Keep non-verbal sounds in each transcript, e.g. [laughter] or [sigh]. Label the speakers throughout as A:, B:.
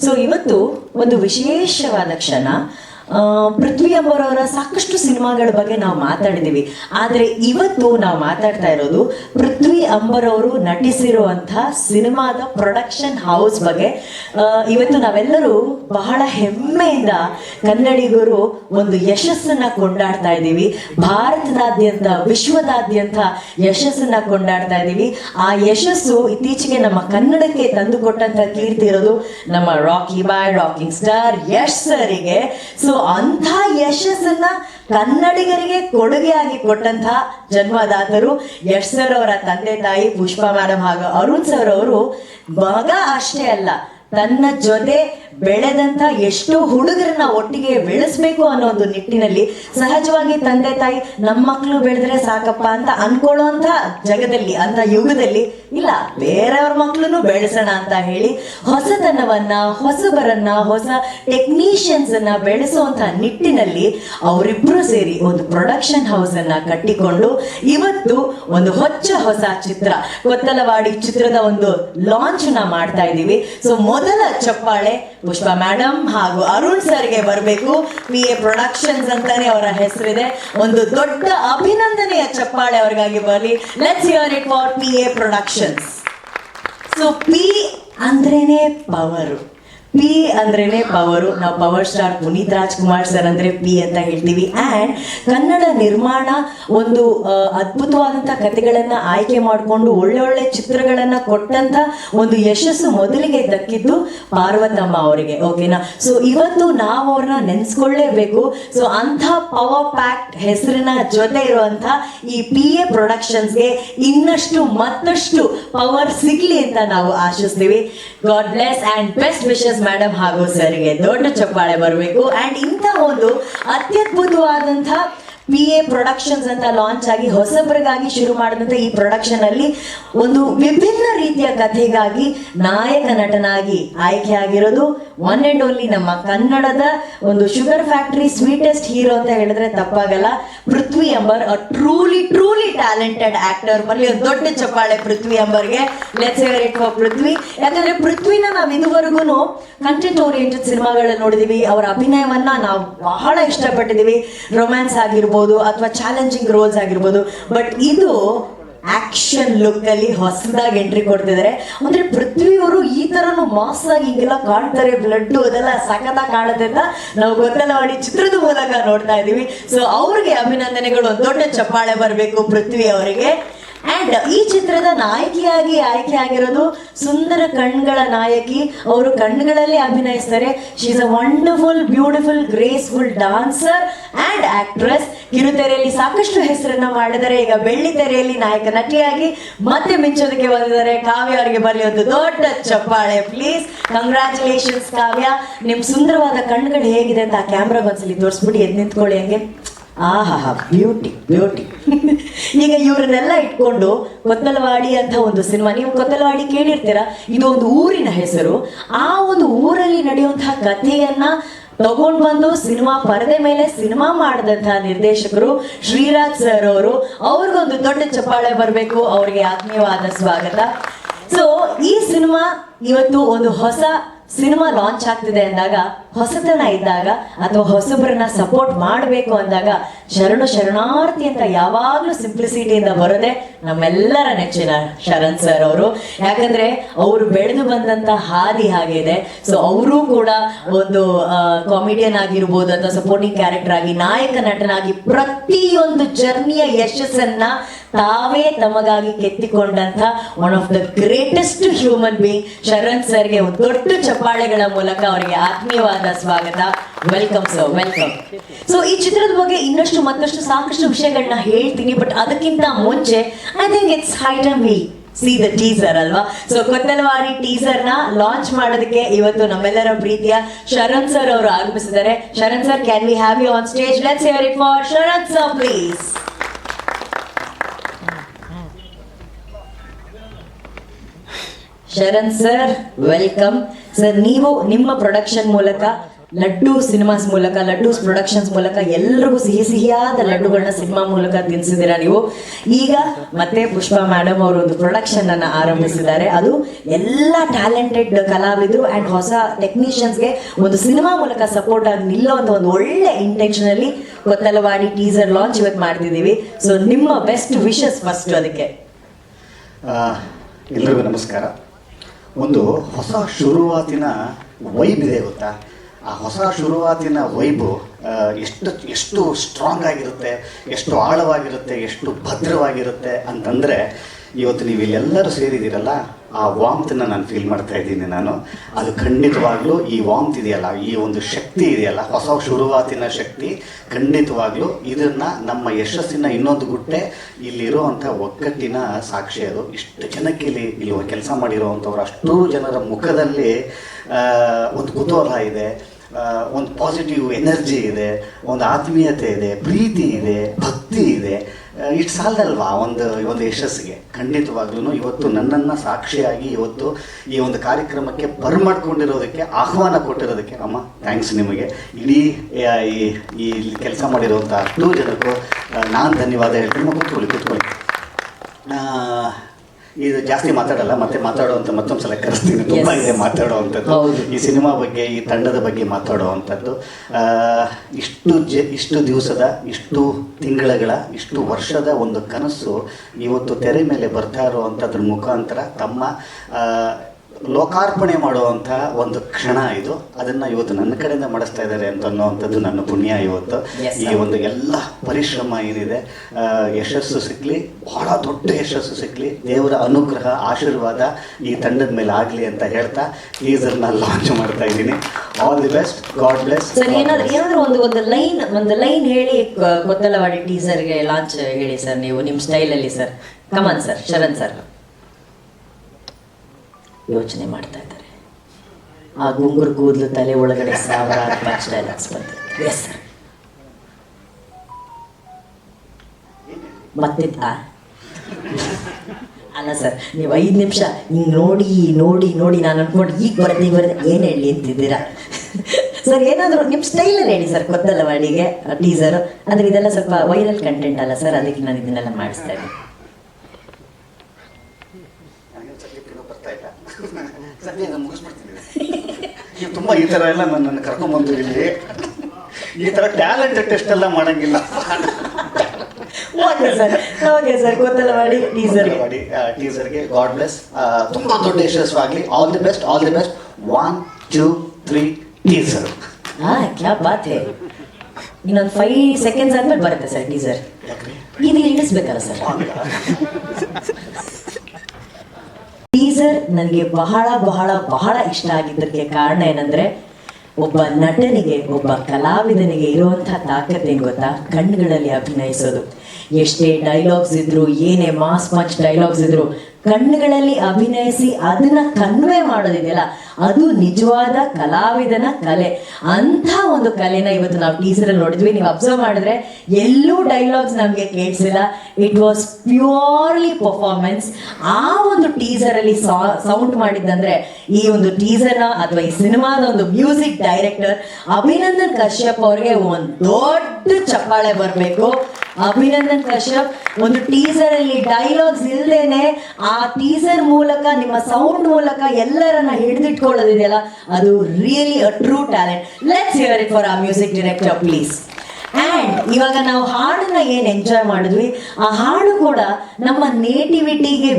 A: So ಇವತ್ತು ಒಂದು ವಿಶೇಷವಾದ ಕ್ಷಣ. ಪೃಥ್ವಿ ಅಂಬರವರ ಸಾಕಷ್ಟು ಸಿನಿಮಾಗಳ ಬಗ್ಗೆ ನಾವು ಮಾತಾಡಿದ್ದೀವಿ. ಆದರೆ ಇವತ್ತು ನಾವು ಮಾತಾಡ್ತಾ ಇರೋದು ಪೃಥ್ವಿ ಅಂಬರವರು ನಟಿಸಿರುವಂತಹ ಸಿನಿಮಾದ ಪ್ರೊಡಕ್ಷನ್ ಹೌಸ್ ಬಗ್ಗೆ. ಇವತ್ತು ನಾವೆಲ್ಲರೂ ಬಹಳ ಹೆಮ್ಮೆಯಿಂದ ಕನ್ನಡಿಗರು ಒಂದು ಯಶಸ್ಸನ್ನ ಕೊಂಡಾಡ್ತಾ ಇದ್ದೀವಿ. ಭಾರತದಾದ್ಯಂತ, ವಿಶ್ವದಾದ್ಯಂತ ಯಶಸ್ಸನ್ನ ಕೊಂಡಾಡ್ತಾ ಇದ್ದೀವಿ. ಆ ಯಶಸ್ಸು ಇತ್ತೀಚೆಗೆ ನಮ್ಮ ಕನ್ನಡಕ್ಕೆ ತಂದುಕೊಟ್ಟಂತ ಕೀರ್ತಿ ಇರೋದು ನಮ್ಮ Rocky Bhai, rocking star Yash ಸರಿಗೆ. ಸೊ ಅಂಥ ಯಶಸ್ಸನ್ನ ಕನ್ನಡಿಗರಿಗೆ ಕೊಡುಗೆಯಾಗಿ ಕೊಟ್ಟಂತಹ ಜನ್ಮದಾತರು ಯಶ್ ಸರ್ ಅವರ ತಂದೆ ತಾಯಿ ಪುಷ್ಪ ಮೇಡಮ್ ಹಾಗೂ ಅರುಣ್ ಸರ್ ಅವರು. ಮಗ ಅಷ್ಟೇ ಅಲ್ಲ, ತನ್ನ ಜೊತೆ ಬೆಳೆದಂತ ಎಷ್ಟೋ ಹುಡುಗರನ್ನ ಒಟ್ಟಿಗೆ ಬೆಳೆಸ್ಬೇಕು ಅನ್ನೋ ಒಂದು ನಿಟ್ಟಿನಲ್ಲಿ ಸಹಜವಾಗಿ ತಂದೆ ತಾಯಿ ನಮ್ಮ ಮಕ್ಕಳು ಬೆಳೆದ್ರೆ ಸಾಕಪ್ಪ ಅಂತ ಅನ್ಕೊಳ್ಳುವಂತ ಜಗದಲ್ಲಿ, ಅಂತ ಯುಗದಲ್ಲಿ ಇಲ್ಲ. ಬೇರೆಯವ್ರ ಮಕ್ಕಳನ್ನು ಬೆಳೆಸೋಣ ಅಂತ ಹೇಳಿ ಹೊಸತನವನ್ನ, ಹೊಸಬರನ್ನ, ಹೊಸ ಟೆಕ್ನಿಷಿಯನ್ಸ್ ಅನ್ನ ಬೆಳೆಸುವಂತ ನಿಟ್ಟಿನಲ್ಲಿ ಅವರಿಬ್ರು ಸೇರಿ ಒಂದು ಪ್ರೊಡಕ್ಷನ್ ಹೌಸ್ ಅನ್ನ ಕಟ್ಟಿಕೊಂಡು ಇವತ್ತು ಒಂದು ಹೊಚ್ಚ ಹೊಸ ಚಿತ್ರ, ಕೊತ್ತಲವಾಡಿ ಚಿತ್ರದ ಒಂದು ಲಾಂಚ್ನ ಮಾಡ್ತಾ ಇದ್ದೀವಿ ಸೊ ಮೊದಲ ಚಪ್ಪಾಳೆ ಪುಷ್ಪ ಮೇಡಮ್ ಹಾಗೂ ಅರುಣ್ ಸರ್ಗೆ ಬರಬೇಕು. ಪಿ ಎ ಪ್ರೊಡಕ್ಷನ್ಸ್ ಅಂತಾನೆ ಅವರ ಹೆಸರಿದೆ. ಒಂದು ದೊಡ್ಡ ಅಭಿನಂದನೆಯ ಚಪ್ಪಾಳೆ ಅವರಿಗಾಗಿ ಬರಲಿ. Let's hear it for P A productions so P ಅಂದ್ರೇನೆ ಪವರು ಪಿ ಅಂದ್ರೇನೆ ಪವರು ನಾವು power star Puneeth Rajkumar sir ಅಂದ್ರೆ ಪಿ ಅಂತ ಹೇಳ್ತೀವಿ. ಆ್ಯಂಡ್ ಕನ್ನಡ ನಿರ್ಮಾಣ ಒಂದು ಅದ್ಭುತವಾದಂತ ಕಥೆಗಳನ್ನ ಆಯ್ಕೆ ಮಾಡಿಕೊಂಡು ಒಳ್ಳೆ ಒಳ್ಳೆ ಚಿತ್ರಗಳನ್ನ ಕೊಟ್ಟಂತ ಒಂದು ಯಶಸ್ಸು ಮೊದಲಿಗೆ ದಕ್ಕಿದ್ದು ಪಾರ್ವತಮ್ಮ ಅವರಿಗೆ ಓಕೆನಾ ಸೊ ಇವತ್ತು ನಾವು ಅವ್ರನ್ನ ನೆನೆಸ್ಕೊಳ್ಳೇಬೇಕು. ಸೊ ಅಂಥ ಪವರ್ ಪ್ಯಾಕ್ಟ್ ಹೆಸರಿನ ಜೊತೆ ಇರುವಂತ ಈ ಪಿ ಎ ಪ್ರೊಡಕ್ಷನ್ಸ್ಗೆ ಇನ್ನಷ್ಟು ಮತ್ತಷ್ಟು ಪವರ್ ಸಿಗ್ಲಿ ಅಂತ ನಾವು ಆಶಿಸ್ತೀವಿ. God bless and best wishes madam ಹಾಗೂ ಸರ್ಗೆ ದೊಡ್ಡ ಚಪ್ಪಾಳೆ ಬರಬೇಕು. ಅಂಡ್ ಇಂಥ ಒಂದು ಅತ್ಯದ್ಭುತವಾದಂಥ ಪಿ ಎ ಪ್ರೊಡಕ್ಷನ್ಸ್ ಅಂತ ಲಾಂಚ್ ಆಗಿ ಹೊಸಬರಿಗಾಗಿ ಶುರು ಮಾಡಿದಂಥ ಈ ಪ್ರೊಡಕ್ಷನ್ ಅಲ್ಲಿ ಒಂದು ವಿಭಿನ್ನ ರೀತಿಯ ಕಥೆಗಾಗಿ ನಾಯಕ ನಟನಾಗಿ ಆಯ್ಕೆ ಆಗಿರೋದು. ಒನ್ ಅಂಡ್ ಓನ್ಲಿ ನಮ್ಮ ಕನ್ನಡದ ಒಂದು ಶುಗರ್ ಫ್ಯಾಕ್ಟರಿ ಸ್ವೀಟೆಸ್ಟ್ ಹೀರೋ ಅಂತ ಹೇಳಿದ್ರೆ ತಪ್ಪಾಗಲ್ಲ. Prithvi Ambar truly truly talented actor ಬರಲಿ ದೊಡ್ಡ ಚಪ್ಪಾಳೆ Prithvi ಅಂಬರ್ಗೆ. Let's it for Prithvi. ಯಾಕಂದ್ರೆ ಪೃಥ್ವಿನ ನಾವು ಇದುವರೆಗೂ ಕಂಟೆಂಟ್ ಓರಿಯೆಂಟೆಡ್ ಸಿನಿಮಾಗಳನ್ನ ನೋಡಿದೀವಿ. ಅವರ ಅಭಿನಯವನ್ನ ನಾವು ಬಹಳ ಇಷ್ಟಪಟ್ಟಿದೀವಿ. ರೊಮ್ಯಾನ್ಸ್ ಆಗಿರ್ಬೋದು ಅಥವಾ ಚಾಲೆಂಜಿಂಗ್ ರೋಲ್ಸ್ ಆಗಿರ್ಬೋದು. ಬಟ್ ಇದು ಆಕ್ಷನ್ ಲುಕ್ ಅಲ್ಲಿ ಹೊಸದಾಗಿ ಎಂಟ್ರಿ ಕೊಡ್ತಿದ್ದಾರೆ ಅಂದ್ರೆ ಪೃಥ್ವಿ ಅವರು ಈ ತರನು ಮಾಸ್ ಆಗಿ ಹಿಂಗೆಲ್ಲ ಕಾಣ್ತಾರೆ ಬ್ಲಡ್ ಅದೆಲ್ಲ ಸಖತ್ತಾಗಿ ಕಾಣುತ್ತೆ ಅಂತ ನಾವು ಗೊತ್ತಲ್ಲ. ಮಾಡಿ ಚಿತ್ರದ ಮೂಲಕ ನೋಡ್ತಾ ಇದೀವಿ. ಸೊ ಅವ್ರಿಗೆ ಅಭಿನಂದನೆಗಳು. ದೊಡ್ಡ ಚಪ್ಪಾಳೆ ಬರಬೇಕು ಪೃಥ್ವಿ ಅವರಿಗೆ. ಅಂಡ್ ಈ ಚಿತ್ರದ ನಾಯಕಿಯಾಗಿ ಆಯ್ಕೆ ಆಗಿರೋದು ಸುಂದರ ಕಣ್ಗಳ ನಾಯಕಿ. ಅವರು ಕಣ್ಗಳಲ್ಲಿ ಅಭಿನಯಿಸ್ತಾರೆ. She's a wonderful beautiful graceful dancer and actress ಕಿರುತೆರೆಯಲ್ಲಿ ಸಾಕಷ್ಟು ಹೆಸರನ್ನ ಮಾಡಿದರೆ ಈಗ ಬೆಳ್ಳಿ ತೆರೆಯಲ್ಲಿ ನಾಯಕ ನಟಿಯಾಗಿ ಮತ್ತೆ ಮಿಂಚೋದಕ್ಕೆ ಬಂದಿದ್ದಾರೆ. ಕಾವ್ಯ ಅವರಿಗೆ ಬರಲಿ ದೊಡ್ಡ ಚಪ್ಪಾಳೆ ಪ್ಲೀಸ್ ಕಂಗ್ರಾಚುಲೇಷನ್ಸ್ ಕಾವ್ಯ. ನಿಮ್ ಸುಂದರವಾದ ಕಣ್ಗಳು ಹೇಗಿದೆ ಅಂತ ಆ ಕ್ಯಾಮ್ರಾಗ ಒಂದ್ಸಲಿ ತೋರಿಸ್ಬಿಟ್ಟು ಎದ್ ನಿಂತ್ಕೊಳ್ಳಿ ಹಂಗೆ. ಆಹಾ ಬ್ಯೂಟಿ ಬ್ಯೂಟಿ [laughs] ಈಗ ಇವರನ್ನೆಲ್ಲ ಇಟ್ಕೊಂಡು ಕೊತ್ತಲವಾಡಿ ಅಂತ ಒಂದು ಸಿನಿಮಾ, ನೀವು ಕೊತ್ತಲವಾಡಿ ಕೇಳಿರ್ತೀರಾ, ಇದು ಒಂದು ಊರಿನ ಹೆಸರು. ಆ ಒಂದು ಊರಲ್ಲಿ ನಡೆಯುವಂತಹ ಕಥೆಯನ್ನ ತಗೊಂಡ್ ಬಂದು ಸಿನಿಮಾ ಪರದೆ ಮೇಲೆ ಸಿನಿಮಾ ಮಾಡಿದಂತಹ ನಿರ್ದೇಶಕರು ಶ್ರೀರಾಜ್ ಸರ್ ಅವರು, ಅವ್ರಿಗೊಂದು ದೊಡ್ಡ ಚಪ್ಪಾಳೆ ಬರಬೇಕು, ಅವರಿಗೆ ಆತ್ಮೀಯವಾದ ಸ್ವಾಗತ. ಸೊ ಈ ಸಿನಿಮಾ ಇವತ್ತು ಒಂದು ಹೊಸ ಸಿನಿಮಾ ಲಾಂಚ್ ಆಗ್ತಿದೆ ಅಂದಾಗ, ಹೊಸತನ ಇದ್ದಾಗ ಅಥವಾ ಹೊಸಬ್ರನ್ನ ಸಪೋರ್ಟ್ ಮಾಡಬೇಕು ಅಂದಾಗ, ಶರಣು ಶರಣಾರ್ಥಿ ಅಂತ ಯಾವಾಗ್ಲೂ ಸಿಂಪ್ಲಿಸಿಟಿಯಿಂದ ಬರೋದೆ ನಮ್ಮೆಲ್ಲರ ನೆಚ್ಚಿನ ಶರಣ್ ಸರ್ ಅವರು. ಯಾಕಂದ್ರೆ, ಅವರು ಬೆಳೆದು ಬಂದಂತ ಹಾದಿ ಹಾಗಿದೆ. ಸೊ ಅವರು ಕೂಡ ಒಂದು ಕಾಮಿಡಿಯನ್ ಆಗಿರ್ಬೋದು ಅಥವಾ ಸಪೋರ್ಟಿಂಗ್ ಕ್ಯಾರೆಕ್ಟರ್ ಆಗಿ, ನಾಯಕ ನಟನಾಗಿ ಪ್ರತಿಯೊಂದು ಜರ್ನಿಯ ಯಶಸ್ಸನ್ನ ತಾವೇ ತಮಗಾಗಿ ಕೆತ್ತಿಕೊಂಡಂತ one of the greatest human being Sharan ಸರ್ಗೆ ದೊಡ್ಡ ಚಪ್ಪಾಳೆಗಳ ಮೂಲಕ ಅವರಿಗೆ ಆತ್ಮೀಯವಾದ ಸ್ವಾಗತ. ವೆಲ್ಕಮ್ ಸರ್ ವೆಲ್ಕಮ್ ಸೊ ಈ ಚಿತ್ರದ ಬಗ್ಗೆ ಇನ್ನಷ್ಟು ಮತ್ತಷ್ಟು ಸಾಕಷ್ಟು ವಿಷಯಗಳನ್ನ ಹೇಳ್ತೀನಿ ಬಟ್ ಅದಕ್ಕಿಂತ ಮುಂಚೆ I think it's high time see the teaser ಅಲ್ವಾ? ಸೊ ಕೊತ್ತಲವಾರಿ ಟೀಸರ್ನ ಲಾಂಚ್ ಮಾಡೋದಕ್ಕೆ ಇವತ್ತು ನಮ್ಮೆಲ್ಲರ ಪ್ರೀತಿಯ ಶರಣ್ ಸರ್ ಅವರು ಆಗಮಿಸಿದ್ದಾರೆ. Sharan sir can we have you on stage let's hear it for Sharan sir please Sharan sir, welcome. Sir, ನೀವು ನಿಮ್ಮ ಪ್ರೊಡಕ್ಷನ್ ಮೂಲಕ, ಲಡ್ಡು ಸಿನಿಮಾಸ್ ಮೂಲಕ ಲಡ್ಡೂಸ್ ಪ್ರೊಡಕ್ಷನ್ಸ್ ಮೂಲಕ ಎಲ್ರಿಗೂ ಸಿಹಿ ಸಿಹಿಯಾದ ಲಡ್ಡುಗಳನ್ನ ಸಿನಿಮಾ ಮೂಲಕ ತಿನ್ಸಿದ್ದೀರಾ ನೀವು? ಈಗ ಮತ್ತೆ ಪುಷ್ಪ ಮೇಡಮ್ ಅವರು ಒಂದು ಪ್ರೊಡಕ್ಷನ್ ಅನ್ನ ಆರಂಭಿಸಿದ್ದಾರೆ. ಅದು ಎಲ್ಲ ಟ್ಯಾಲೆಂಟೆಡ್ ಕಲಾವಿದರು ಅಂಡ್ ಹೊಸ ಟೆಕ್ನಿಷಿಯನ್ಸ್ಗೆ ಒಂದು ಸಿನಿಮಾ ಮೂಲಕ ಸಪೋರ್ಟ್ ಆಗಿ ನಿಲ್ಲುವಂತ ಒಂದು ಒಳ್ಳೆ ಇಂಟೆನ್ಷನ್ ಅಲ್ಲಿ ಕೊತ್ತಲವಾಡಿ ಟೀಸರ್ ಲಾಂಚ್ ಇವತ್ತು ಮಾಡ್ತಿದ್ದೀವಿ. ಸೊ ನಿಮ್ಮ ಬೆಸ್ಟ್ ವಿಶಸ್ ಫಸ್ಟ್ ಅದಕ್ಕೆ.
B: ಎಲ್ರಿಗೂ ನಮಸ್ಕಾರ. ಒಂದು ಹೊಸ ಶುರುವಾತಿನ ವೈಬ್ ಇದೆ ಗೊತ್ತಾ? ಆ ಹೊಸ ಶುರುವಾತಿನ ವೈಬು ಎಷ್ಟು ಎಷ್ಟು ಸ್ಟ್ರಾಂಗ್ ಆಗಿರುತ್ತೆ, ಎಷ್ಟು ಆಳವಾಗಿರುತ್ತೆ, ಎಷ್ಟು ಭದ್ರವಾಗಿರುತ್ತೆ ಅಂತಂದರೆ ಇವತ್ತು ನೀವು ಇಲ್ಲೆಲ್ಲರೂ ಸೇರಿದ್ದೀರಲ್ಲ, ಆ ವಾಮ್ತನ್ನ ನಾನು ಫೀಲ್ ಮಾಡ್ತಾ ಇದ್ದೀನಿ ನಾನು. ಅದು ಖಂಡಿತವಾಗ್ಲೂ ಈ ವಾಮ್ತ್ ಇದೆಯಲ್ಲ, ಈ ಒಂದು ಶಕ್ತಿ ಇದೆಯಲ್ಲ, ಹೊಸ ಶುರುವಾತಿನ ಶಕ್ತಿ, ಖಂಡಿತವಾಗ್ಲೂ ಇದನ್ನ ನಮ್ಮ ಯಶಸ್ಸಿನ ಇನ್ನೊಂದು ಗುಟ್ಟೆ ಇಲ್ಲಿರುವಂಥ ಒಗ್ಗಟ್ಟಿನ ಸಾಕ್ಷಿ ಅದು. ಇಷ್ಟು ಜನಕ್ಕೆ ಇಲ್ಲಿ ಇಲ್ಲಿ ಕೆಲಸ ಮಾಡಿರುವಂಥವ್ರು ಅಷ್ಟು ಜನರ ಮುಖದಲ್ಲಿ ಒಂದು ಕುತೂಹಲ ಇದೆ ಒಂದು ಪಾಸಿಟಿವ್ ಎನರ್ಜಿ ಇದೆ, ಒಂದು ಆತ್ಮೀಯತೆ ಇದೆ, ಪ್ರೀತಿ ಇದೆ, ಭಕ್ತಿ ಇದೆ. ಇಷ್ಟು ಸಾಲದಲ್ವಾ ಒಂದು ಒಂದು ಯಶಸ್ಸಿಗೆ? ಖಂಡಿತವಾಗ್ಲೂ ಇವತ್ತು ನನ್ನನ್ನು ಸಾಕ್ಷಿಯಾಗಿ ಇವತ್ತು ಈ ಒಂದು ಕಾರ್ಯಕ್ರಮಕ್ಕೆ ಬರ್ಮಾಡ್ಕೊಂಡಿರೋದಕ್ಕೆ, ಆಹ್ವಾನ ಕೊಟ್ಟಿರೋದಕ್ಕೆ, ಅಮ್ಮ ಥ್ಯಾಂಕ್ಸ್ ನಿಮಗೆ. ಇಡೀ ಈ ಈ ಕೆಲಸ ಮಾಡಿರುವಂಥ ಹತ್ತು ಜನಕ್ಕೂ ನಾನು ಧನ್ಯವಾದ ಹೇಳ್ತೀನಿ ಕೂತ್ಕೊಳ್ಳಿ ಕೂತ್ಕೊಳ್ಳಿ. ಇದು ಜಾಸ್ತಿ ಮಾತಾಡಲ್ಲ ಮತ್ತೆ ಮಾತಾಡುವಂತ ಮತ್ತೊಂದು ಸಲ ಕರೆಸ್ತೀನಿ. ತುಂಬಾ ಇದೆ ಮಾತಾಡುವಂಥದ್ದು. ಈ ಸಿನಿಮಾ ಬಗ್ಗೆ ಈ ತಂಡದ ಬಗ್ಗೆ ಮಾತಾಡುವಂಥದ್ದು. ಇಷ್ಟು ಜ ಇಷ್ಟು ದಿವಸದ ಇಷ್ಟು ತಿಂಗಳಗಳ ಇಷ್ಟು ವರ್ಷದ ಒಂದು ಕನಸು ಇವತ್ತು ತೆರೆ ಮೇಲೆ ಬರ್ತಾ ಇರುವಂಥದ್ರ ಮುಖಾಂತರ ತಮ್ಮ ಲೋಕಾರ್ಪಣೆ ಮಾಡುವಂತಹ ಒಂದು ಕ್ಷಣ ಇದು. ಅದನ್ನ ಇವತ್ತು ನನ್ನ ಕಡೆಯಿಂದ ಮಾಡಿಸ್ತಾ ಇದ್ದಾರೆ ಅಂತ ಅನ್ನುವಂಥದ್ದು ನನ್ನ ಪುಣ್ಯ ಇವತ್ತು. ಈ ಒಂದು ಎಲ್ಲ ಪರಿಶ್ರಮ ಏನಿದೆ ಯಶಸ್ಸು ಸಿಕ್ಕಲಿ ಬಹಳ ದೊಡ್ಡ ಯಶಸ್ಸು ಸಿಕ್ಕಲಿ ದೇವರ ಅನುಗ್ರಹ ಆಶೀರ್ವಾದ ಈ ತಂಡದ ಮೇಲೆ ಆಗಲಿ ಅಂತ ಹೇಳ್ತಾ ಟೀಸರ್ನ ಲಾಂಚ್ ಮಾಡ್ತಾ ಇದ್ದೀನಿ. All the best God bless
A: sir ಏನಾದ್ರು ಏನಾದ್ರು ಒಂದು ಒಂದು ಲೈನ್ ಒಂದು ಲೈನ್ ಹೇಳಿ ಟೀಸರ್ ಟೀಸರ್ಗೆ ಲಾಂಚ್ ಹೇಳಿ ಸರ್ ನೀವು ನಿಮ್ಮ ಸ್ಟೈಲಲ್ಲಿ sir come on sir Sharan sir ಯೋಚನೆ ಮಾಡ್ತಾ ಇದ್ದಾರೆ. ಆ ಗುಂಗುರು ಕೂದಲು ತಲೆ ಒಳಗಡೆ ಸಾವಿರಾರು ಪಂಚ್ ಡೈಲಾಗ್ಸ್ ಎಸ್ ಸರ್ ಮತ್ತೆ ಆ? ಅಲ್ಲ ಸರ್ ನೀವು ಐದು ನಿಮಿಷ ಹಿಂಗೆ ನೋಡಿ ನೋಡಿ ನೋಡಿ ನಾನು ಅನ್ಕೊಂಡು, ಈಗ ಬರ್ತೀನಿ ಈಗ ಬರುತ್ತೆ. ಏನು ಹೇಳಿ ಅಂತಿದ್ದೀರಾ? ಸರ್ ಏನಾದರೂ ನಿಮ್ಮ ಸ್ಟೈಲಲ್ಲಿ ಹೇಳಿ ಸರ್ ಗೊತ್ತಲ್ಲ ಕೊತ್ತಲವಾಡಿಗೆ ಟೀಸರ್ ಅಂದರೆ ಇದೆಲ್ಲ ಸ್ವಲ್ಪ ವೈರಲ್ ಕಂಟೆಂಟ್ ಅಲ್ಲ ಸರ್ ಅದಕ್ಕೆ ನಾನು ಇದನ್ನೆಲ್ಲ ಮಾಡಿಸ್ತಾ ಇದ್ದೀನಿ
B: ಬರ್ತಾ ಇಲ್ಲ ನಾನು ಮುಗಿಸ್ಬಿಡ್ತೀನಿ. [laughs] ನೀವು ತುಂಬ ಈ ಥರ ಎಲ್ಲ ನನ್ನನ್ನು ಕರ್ಕೊಂಬಂದು ಇಲ್ಲಿ. ಈ ಥರ ಟ್ಯಾಲೆಂಟ್ ಟೆಸ್ಟ್ ಎಲ್ಲ ಮಾಡಂಗಿಲ್ಲ.
A: Okay sir. Okay sir Kothalavadi teaser
B: ಮಾಡಿ ಟೀಸರ್ಗೆ ಗಾಡ್ ಬ್ಲೆಸ್. ತುಂಬ ದೊಡ್ಡ ಯಶಸ್ವಾಗಲಿ. All the best all the best one two three teaser.
A: ಹಾ ಕ್ಯಾ ಬಾತ್ ಹೇ. ಇನ್ನೊಂದು ಫೈವ್ ಸೆಕೆಂಡ್ಸ್ ಆದ್ಮೇಲೆ ಬರುತ್ತೆ ಸರ್ ಟೀಸರ್. ಇದು ಇಳಿಸ್ಬೇಕಲ್ಲ ಸರ್. ಟೀಸರ್ ನನಗೆ ಬಹಳ ಬಹಳ ಬಹಳ ಇಷ್ಟ ಆಗಿದ್ದಕ್ಕೆ ಕಾರಣ ಏನಂದ್ರೆ, ಒಬ್ಬ ನಟನಿಗೆ, ಒಬ್ಬ ಕಲಾವಿದನಿಗೆ ಇರುವಂತಹ ತಾಕತ್ತೆ ಗೊತ್ತಾ? ಕಣ್ಣುಗಳಲ್ಲಿ ಅಭಿನಯಿಸೋದು. ಎಷ್ಟೇ ಡೈಲಾಗ್ಸ್ ಇದ್ರು, ಏನೇ ಮಾಸ್ ಮಚ್ ಡೈಲಾಗ್ಸ್ ಇದ್ರು ಕಣ್ಣುಗಳಲ್ಲಿ ಅಭಿನಯಿಸಿ ಅದನ್ನ ಕನ್ವೆ ಮಾಡೋದಿದೆಯಲ್ಲ, ಅದು ನಿಜವಾದ ಕಲಾವಿದನ ಕಲೆ. ಅಂತ ಒಂದು ಕಲೆನ ಇವತ್ತು ನಾವು ಟೀಸರ್ ನೋಡಿದ್ವಿ. ನೀವು ಅಬ್ಸರ್ವ್ ಮಾಡಿದ್ರೆ ಎಲ್ಲೂ ಡೈಲಾಗ್ಸ್ ನಮ್ಗೆ ಕೇಳಿಸಿಲ್ಲ. ಇಟ್ ವಾಸ್ ಪ್ಯೂರ್ಲಿ ಪರ್ಫಾರ್ಮೆನ್ಸ್ ಆ ಒಂದು ಟೀಸರ್ ಅಲ್ಲಿ ಸೌಂಡ್ ಮಾಡಿದ್ದಂದ್ರೆ ಈ ಒಂದು ಟೀಸರ್ನ ಅಥವಾ ಈ ಸಿನಿಮಾದ ಒಂದು ಮ್ಯೂಸಿಕ್ ಡೈರೆಕ್ಟರ್ ಅಭಿನಂದನ್ ಕಶ್ಯಪ್ ಅವ್ರಿಗೆ ಒಂದು ದೊಡ್ಡ ಚಪ್ಪಾಳೆ ಬರಬೇಕು. ಅಭಿನಂದನ್ ಕಶ್ಯಪ್, ಒಂದು ಟೀಸರ್ ಅಲ್ಲಿ ಡೈಲಾಗ್ಸ್ ಇಲ್ದೇನೆ ಆ ಟೀಸರ್ ಮೂಲಕ, ನಿಮ್ಮ ಸೌಂಡ್ ಮೂಲಕ ಎಲ್ಲರನ್ನ ಹಿಡಿದಿಟ್ಕೊಳ್ಳೋದಿದೆಯಲ್ಲ, ಅದು really a true talent let's hear it for ಆ ಮ್ಯೂಸಿಕ್ ಡೈರೆಕ್ಟರ್ ಪ್ಲೀಸ್ ಆ್ಯಂಡ್ ಇವಾಗ ನಾವು ಹಾಡನ್ನ ಏನು ಎಂಜಾಯ್ ಮಾಡಿದ್ವಿ, ಆ ಹಾಡು ಕೂಡ ನಮ್ಮ ನೇಟಿವಿಟಿಗೆ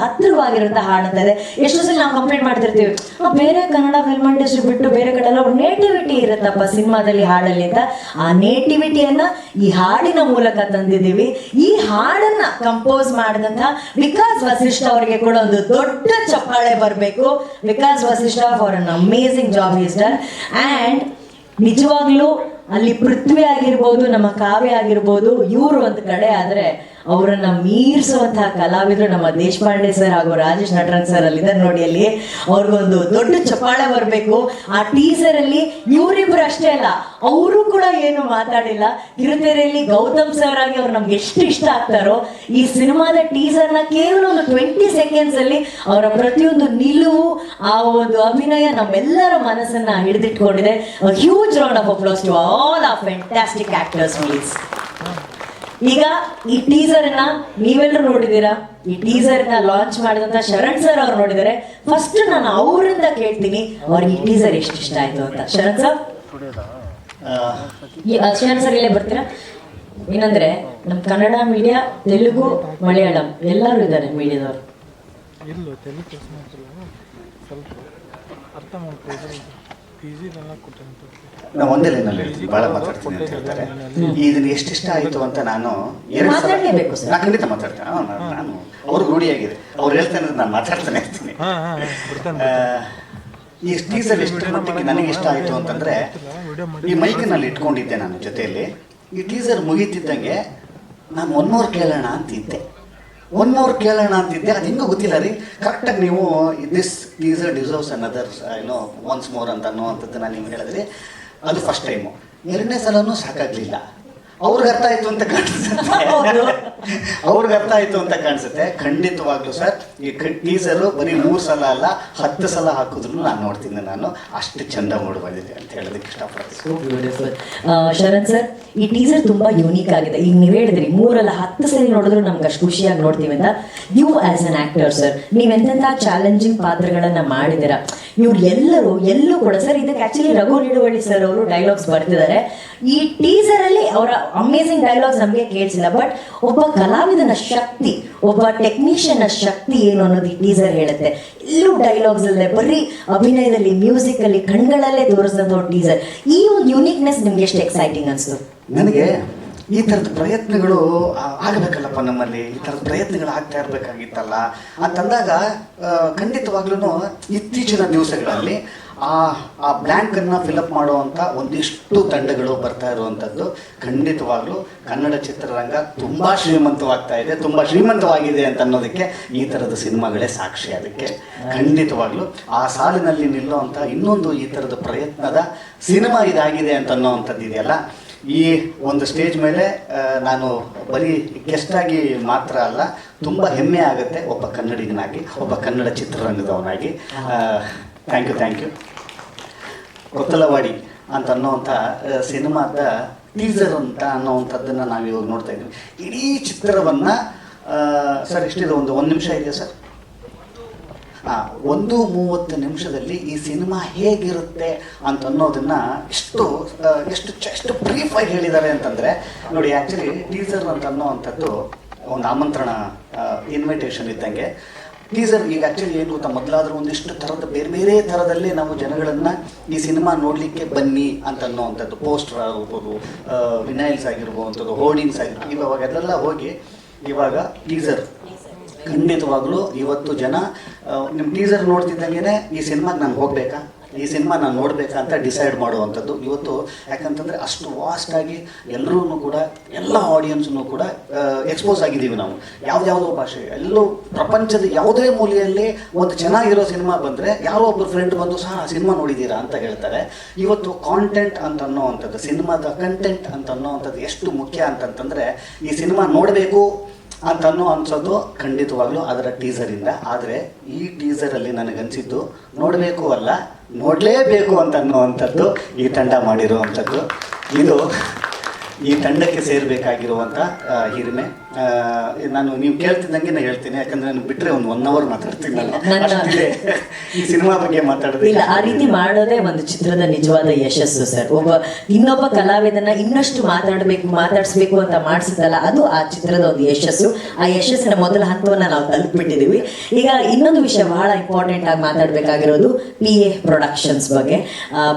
A: ಹತ್ತಿರವಾಗಿರುವಂಥ ಹಾಡು ಇದೆ. ಎಷ್ಟೋ ಸಲ ನಾವು ಕಂಪ್ಲೇಂಟ್ ಮಾಡ್ತಿರ್ತೀವಿ ಬೇರೆ ಕನ್ನಡ ಫಿಲ್ಮ್ ಇಂಡಸ್ಟ್ರಿ ಬಿಟ್ಟು ಬೇರೆ ಕಡೆ ಎಲ್ಲ ನೇಟಿವಿಟಿ ಇರುತ್ತಪ್ಪ ಸಿನಿಮಾದಲ್ಲಿ ಹಾಡಲ್ಲಿ ಅಂತ. ಆ ನೇಟಿವಿಟಿಯನ್ನ ಈ ಹಾಡಿನ ಮೂಲಕ ತಂದಿದ್ದೀವಿ. ಈ ಹಾಡನ್ನ ಕಂಪೋಸ್ ಮಾಡಿದಂತ ವಿಕಾಸ್ ವಸಿಷ್ಠ ಅವರಿಗೆ ಕೂಡ ಒಂದು ದೊಡ್ಡ ಚಪ್ಪಾಳೆ ಬರಬೇಕು. Vikas Vasishta for an amazing job is done and ನಿಜವಾಗ್ಲೂ ಅಲ್ಲಿ ಪೃಥ್ವಿ ಆಗಿರ್ಬೋದು ನಮ್ಮ ಕಾವ್ಯ ಆಗಿರ್ಬೋದು ಇವರು ಒಂದು ಕಡೆ ಆದ್ರೆ ಅವರನ್ನ ಮೀರಿಸುವಂತಹ ಕಲಾವಿದರು ನಮ್ಮ ದೇಶಪಾಂಡೆ ಸರ್ ಹಾಗೂ ರಾಜೇಶ್ ನಟರನ್ ಸರ್ ಅಲ್ಲಿದ್ದಾರೆ ನೋಡಿ ಅಲ್ಲಿ. ಅವ್ರಿಗೊಂದು ದೊಡ್ಡ ಚಪ್ಪಾಳೆ ಬರಬೇಕು. ಆ ಟೀಸರ್ ಅಲ್ಲಿ ಇವರಿಬ್ರು ಅಷ್ಟೇ ಅಲ್ಲ, ಅವರು ಕೂಡ ಏನು ಮಾತಾಡಿಲ್ಲ. ಕಿರುತೆರೆಯಲ್ಲಿ ಗೌತಮ್ ಸರ್ ಆಗಿ ಅವ್ರು ನಮ್ಗೆ ಎಷ್ಟು ಇಷ್ಟ ಆಗ್ತಾರೋ, ಈ ಸಿನಿಮಾದ ಟೀಸರ್ನ ಕೇವಲ ಒಂದು ಟ್ವೆಂಟಿ ಸೆಕೆಂಡ್ಸ್ ಅಲ್ಲಿ ಅವರ ಪ್ರತಿಯೊಂದು ನಿಲುವು, ಆ ಒಂದು ಅಭಿನಯ ನಮ್ಮೆಲ್ಲರ ಮನಸ್ಸನ್ನ ಹಿಡಿದಿಟ್ಕೊಂಡಿದೆ. Huge round of applause to all a fantastic actors please ಈಗ ಈ ಟೀಸರ್ನ ನೀವೆಲ್ಲರೂ ನೋಡಿದೀರಾ ಈ ಟೀಸರ್ನ ಲಾಂಚ್ ಮಾಡಿದಂತ ಶರಣ್ ಸರ್ ಅವ್ರು ನೋಡಿದ್ದಾರೆ. ಫಸ್ಟ್ ನಾನು ಅವರಿಂದ ಕೇಳ್ತೀನಿ, ಅವ್ರಿಗೆ ಈ ಟೀಸರ್ ಎಷ್ಟು ಇಷ್ಟ ಆಯ್ತು ಅಂತ. ಶರಣ್ ಸರ್ ಈ- ಶರಣ್ ಸರ್ ಇಲ್ಲೇ ಬರ್ತೀರಾ? ಏನಂದ್ರೆ, ನಮ್ ಕನ್ನಡ ಮೀಡಿಯಾ ತೆಲುಗು, ಮಲಯಾಳಂ ಎಲ್ಲರೂ ಇದ್ದಾರೆ ಮೀಡಿಯಾದವರು.
C: ಅರ್ಥ
B: ನಾವು ಒಂದೇ ಲೈನಲ್ಲಿ ಹೇಳ್ತೀನಿ ಭಾಳ ಮಾತಾಡ್ತೀನಿ ಅಂತ ಹೇಳ್ತಾರೆ. ಇದನ್ನ ಎಷ್ಟಿಷ್ಟ ಇಷ್ಟ ಆಯಿತು ಅಂತ ನಾನು ಎರಡು ಸಲ
A: ಮಾತಾಡ್ಲೇಬೇಕು ಸರ್.
B: ನಾನು ಖಂಡಿತ ಮಾತಾಡ್ತೇನೆ. ನಾನು- ಅವ್ರ ಅವ್ರಿಗೆ ರೂಢಿಯಾಗಿದೆ ಅವ್ರು ಹೇಳ್ತಾನೆ ನಾನು ಮಾತಾಡ್ತಾನೆ ಇರ್ತೀನಿ.
C: ಹಾಂ ಹಾಂ
B: ಈ ಟೀಸರ್ ಎಷ್ಟು ಮಟ್ಟಿಗೆ ನನಗೆ ಇಷ್ಟ ಆಯಿತು ಅಂತಂದ್ರೆ ಈ ಮೈಕ್ನಲ್ಲಿ ಇಟ್ಕೊಂಡಿದ್ದೆ ನಾನು ಜೊತೆಯಲ್ಲಿ. ಈ ಟೀಸರ್ ಮುಗೀತಿದ್ದಂಗೆ ನಾನು ಒನ್ ಮೋರ್ ಅಂತ ಅಂತಿದ್ದೆ ಒನ್ ಮೋರ್ ಕೇಳೋಣ ಅಂತಿದ್ದೆ. ಅದು ಹಿಂಗೆ ಗೊತ್ತಿಲ್ಲ ರೀ. ಕರೆಕ್ಟಾಗಿ ನೀವು ದಿಸ್ ಈಸ್ ಡಿಸರ್ವ್ಸ್ ಅನದರ್ ಏನೋ ಒನ್ಸ್ ಮೋರ್ ಅಂತ ಅನ್ನೋವಂಥದ್ದು ನಾನು ನಿಮ್ಗೆ ಹೇಳಿದ್ರಿ. ಅದು ಫಸ್ಟ್ ಟೈಮು ಎರಡನೇ ಸಲನೂ ಸಾಕಾಗಲಿಲ್ಲ. ಅವ್ರಿಗೆ ಅರ್ಥ ಆಯಿತು ಅಂತ ಕಾಣಿಸುತ್ತೆ. [laughs] ಅವ್ರಿಗೆ ಅರ್ಥ ಆಯಿತು ಅಂತ ಕಾಣಿಸುತ್ತೆ. ಖಂಡಿತವಾಗ್ಲೂ ಸರ್. ಈ ಟೀಸರು ಬರೀ ಮೂರು ಸಲ ಅಲ್ಲ, ಹತ್ತು ಸಲ ಹಾಕಿದ್ರು ನಾನು ನೋಡ್ತೀನಿ ನಾನು. ಅಷ್ಟು ಚಂದ ಮೂಡ್ ಬಂದಿದೆ ಅಂತ ಹೇಳೋದಕ್ಕೆ ಇಷ್ಟಪಡ್ತೀನಿ.
A: ಶರಣ್ ಸರ್, ಈ ಟೀಸರ್ ತುಂಬಾ ಯೂನಿಕ್ ಆಗಿದೆ. ಈಗ ನೀವು ಹೇಳಿದ್ರಿ, ಮೂರಲ್ಲ ಹತ್ತು ಸಲ ನೋಡಿದ್ರು ನಮ್ಗೆ ಅಷ್ಟು ಖುಷಿಯಾಗಿ ನೋಡ್ತೀವಿ ಅಂತ. You as an actor sir ನೀವೆಂತೆಂಥ challenging ಪಾತ್ರಗಳನ್ನ ಮಾಡಿದ್ದೀರಾ? ಇವ್ರು ಎಲ್ಲರೂ, ಎಲ್ಲೂ ಕೂಡ ಸರ್ ಇದಕ್ಕೆ ಆಕ್ಚುಲಿ ರಘು ನಿಡುವಳ್ಳಿ ಸರ್ ಅವರು ಡೈಲಾಗ್ಸ್ ಬರ್ತಿದ್ದಾರೆ ಈ ಟೀಸರ್ ಅಲ್ಲಿ ಅವರ ಅಮೇಸಿಂಗ್ ಡೈಲಾಗ್ಸ್ ನಮಗೆ ಕೇಳಿಸಿಲ್ಲ ಬಟ್ ಒಬ್ಬ ಕಲಾವಿದನ ಶಕ್ತಿ ಒಬ್ಬ ಟೆಕ್ನಿಷಿಯನ್ ಶಕ್ತಿ ಏನು ಅನ್ನೋದು ಟೀಸರ್ ಹೇಳುತ್ತೆ. ಎಲ್ಲೂ ಡೈಲಾಗ್ಸ್ ಅಲ್ಲದೆ ಬರೀ ಅಭಿನಯದಲ್ಲಿ ಮ್ಯೂಸಿಕ್ ಅಲ್ಲಿ, ಕಣ್ಗಳಲ್ಲೇ ತೋರಿಸಿದಂಥ ಟೀಸರ್ ಈ ಒಂದು ಯುನಿಕ್ನೆಸ್ ನಿಮ್ಗೆ ಎಷ್ಟು ಎಕ್ಸೈಟಿಂಗ್ ಅನ್ಸ್ತು
B: ನನಗೆ ಈ ತರದ ಪ್ರಯತ್ನಗಳು ಆಗಬೇಕಲ್ಲಪ್ಪ ನಮ್ಮಲ್ಲಿ? ಈ ಥರದ ಪ್ರಯತ್ನಗಳು ಆಗ್ತಾ ಇರಬೇಕಾಗಿತ್ತಲ್ಲ? ಅಂತಂದಾಗ ಖಂಡಿತವಾಗ್ಲೂ ಇತ್ತೀಚಿನ ದಿವಸಗಳಲ್ಲಿ ಆ ಆ ಬ್ಲ್ಯಾಂಕನ್ನು ಫಿಲಪ್ ಮಾಡುವಂಥ ಒಂದಿಷ್ಟು ತಂಡಗಳು ಬರ್ತಾ ಇರುವಂಥದ್ದು ಖಂಡಿತವಾಗ್ಲೂ ಕನ್ನಡ ಚಿತ್ರರಂಗ ತುಂಬ ಶ್ರೀಮಂತವಾಗ್ತಾ ಇದೆ, ತುಂಬ ಶ್ರೀಮಂತವಾಗಿದೆ ಅಂತ ಅನ್ನೋದಕ್ಕೆ ಈ ತರದ ಸಿನಿಮಾಗಳೇ ಸಾಕ್ಷಿ ಅದಕ್ಕೆ. ಖಂಡಿತವಾಗ್ಲೂ ಆ ಸಾಲಿನಲ್ಲಿ ನಿಲ್ಲುವಂಥ ಇನ್ನೊಂದು ಈ ಥರದ ಪ್ರಯತ್ನದ ಸಿನಿಮಾ ಇದಾಗಿದೆ ಅಂತ ಅನ್ನೋವಂಥದ್ದು ಇದೆಯಲ್ಲ ಈ ಒಂದು ಸ್ಟೇಜ್ ಮೇಲೆ ನಾನು ಬರೀ ಗೆಸ್ಟಾಗಿ ಮಾತ್ರ ಅಲ್ಲ, ತುಂಬ ಹೆಮ್ಮೆ ಆಗುತ್ತೆ ಒಬ್ಬ ಕನ್ನಡಿಗನಾಗಿ, ಒಬ್ಬ Kannada ಚಿತ್ರರಂಗದವನಾಗಿ. Thank you thank you Kothalavadi ಅಂತ ಅನ್ನೋವಂಥ ಸಿನಿಮಾದ ಟೀಸರ್ ಅಂತ ಅನ್ನೋವಂಥದ್ದನ್ನು ನಾವು ಇವಾಗ ನೋಡ್ತಾ ಇದ್ದೀವಿ. ಇಡೀ ಚಿತ್ರವನ್ನು ಸರ್, ಎಷ್ಟಿದೆ? ಒಂದು ಒಂದು ನಿಮಿಷ ಇದೆಯಾ ಸರ್? ಒಂದು ಮೂವತ್ತು ನಿಮಿಷದಲ್ಲಿ ಈ ಸಿನಿಮಾ ಹೇಗಿರುತ್ತೆ ಅಂತ ಅನ್ನೋದನ್ನ ಎಷ್ಟು ಎಷ್ಟು ಎಷ್ಟು ಬ್ರೀಫ್ ಎಷ್ಟು ಬ್ರೀಫಾಗಿ ಹೇಳಿದ್ದಾರೆ ಅಂತಂದ್ರೆ, ನೋಡಿ ಆ್ಯಕ್ಚುಲಿ ಟೀಸರ್ ಅಂತ ಅನ್ನೋವಂಥದ್ದು ಒಂದು ಆಮಂತ್ರಣ ಇನ್ವಿಟೇಷನ್ ಇದ್ದಂಗೆ. ಟೀಸರ್ ಈಗ ಆ್ಯಕ್ಚುಲಿ ಏನು ಗೊತ್ತಾ ಮೊದಲಾದ್ರೂ ಒಂದಿಷ್ಟು ಥರದ, ಬೇರೆ ಬೇರೆ ಥರದಲ್ಲಿ ನಾವು ಜನಗಳನ್ನು ಈ ಸಿನಿಮಾ ನೋಡಲಿಕ್ಕೆ ಬನ್ನಿ ಅಂತ ಅನ್ನೋವಂಥದ್ದು ಪೋಸ್ಟರ್ ಆಗಿರ್ಬೋದು ವಿನೈಲ್ಸ್ ಆಗಿರ್ಬೋದು ಹೋರ್ಡಿಂಗ್ಸ್ ಆಗಿರ್ಬೋದು, ಇವಾಗ ಅದೆಲ್ಲ ಹೋಗಿ ಇವಾಗ ಟೀಸರ್ ಖಂಡಿತವಾಗ್ಲೂ ಇವತ್ತು ಜನ ನಿಮ್ಮ ಟೀಸರ್ ನೋಡ್ತಿದ್ದಂಗೆ ಈ ಸಿನಿಮಾಗೆ ನಾನು ಹೋಗ್ಬೇಕಾ? ಈ ಸಿನಿಮಾ ನಾನು ನೋಡಬೇಕಾ ಅಂತ ಡಿಸೈಡ್ ಮಾಡುವಂಥದ್ದು. ಇವತ್ತು ಯಾಕಂತಂದರೆ ಅಷ್ಟು ವಾಸ್ಟಾಗಿ ಎಲ್ಲರೂ ಕೂಡ, ಎಲ್ಲ ಆಡಿಯನ್ಸ್ನು ಕೂಡ ಎಕ್ಸ್ಪೋಸ್ ಆಗಿದ್ದೀವಿ ನಾವು. ಯಾವುದ್ಯಾವುದೋ ಭಾಷೆ. ಎಲ್ಲೂ ಪ್ರಪಂಚದ ಯಾವುದೇ ಮೂಲೆಯಲ್ಲಿ ಒಂದು ಚೆನ್ನಾಗಿರೋ ಸಿನಿಮಾ ಬಂದರೆ ಯಾರೋ ಒಬ್ಬರು ಫ್ರೆಂಡ್ ಬಂದು ಸಹ ಆ ಸಿನಿಮಾ ನೋಡಿದ್ದೀರಾ? ಅಂತ ಹೇಳ್ತಾರೆ. ಇವತ್ತು ಕಾಂಟೆಂಟ್ ಅಂತ ಅನ್ನೋವಂಥದ್ದು ಸಿನಿಮಾದ ಕಂಟೆಂಟ್ ಅಂತ ಅನ್ನೋವಂಥದ್ದು ಎಷ್ಟು ಮುಖ್ಯ ಅಂತಂತಂದರೆ ಈ ಸಿನಿಮಾ ನೋಡಬೇಕು ಅಂತ ಅನ್ನೋ ಅನ್ಸೋದು ಖಂಡಿತವಾಗ್ಲೂ ಅದರ ಟೀಸರಿಂದ ಆದರೆ ಈ ಟೀಸರಲ್ಲಿ ನನಗನ್ಸಿದ್ದು ನೋಡಬೇಕು ಅಲ್ಲ, ನೋಡಲೇಬೇಕು ಅಂತ ಅನ್ನುವಂಥದ್ದು ಈ ತಂಡ ಮಾಡಿರುವಂಥದ್ದು. ಇದು ಈ ತಂಡಕ್ಕೆ ಸೇರಬೇಕಾಗಿರುವಂಥ ಹಿರಿಮೆ. ನಾನು ನೀವು ಕೇಳ್ತಿದ್ದಂಗೆ ನಾನು ಹೇಳ್ತೀನಿ ಯಾಕಂದ್ರೆ ನಾನು ಬಿಟ್ಟರೆ ಒಂದು ಒನ್ ಅವರ್ ಮಾತಾಡ್ತೀನಿ ನಾನು ಈ ಸಿನಿಮಾ ಬಗ್ಗೆ ಮಾತಾಡೋದು
A: ಇಲ್ಲ ಆ ರೀತಿ ಮಾಡೋದೇ ಒಂದು ಚಿತ್ರದ ನಿಜವಾದ ಯಶಸ್ಸು ಸರ್. ಒಬ್ಬ ಇನ್ನೊಬ್ಬ ಕಲಾವಿದನ ಇನ್ನಷ್ಟು ಮಾತಾಡಬೇಕು ಮಾತಾಡಿಸ್ಬೇಕು ಅಂತ ಮಾಡಿಸಿದ್ದಲ್ಲ ಅದು ಆ ಚಿತ್ರದ ಒಂದು ಯಶಸ್ಸು. ಆ ಯಶಸ್ಸಿನ ಮೊದಲ ಹಂತವನ್ನು ನಾವು ತಲುಪಿಟ್ಟಿದ್ದೀವಿ. ಈಗ ಇನ್ನೊಂದು ವಿಷಯ ಬಹಳ ಇಂಪಾರ್ಟೆಂಟ್ ಆಗಿ ಮಾತಾಡಬೇಕಾಗಿರೋದು ಪಿ ಎ ಪ್ರೊಡಕ್ಷನ್ಸ್ ಬಗ್ಗೆ.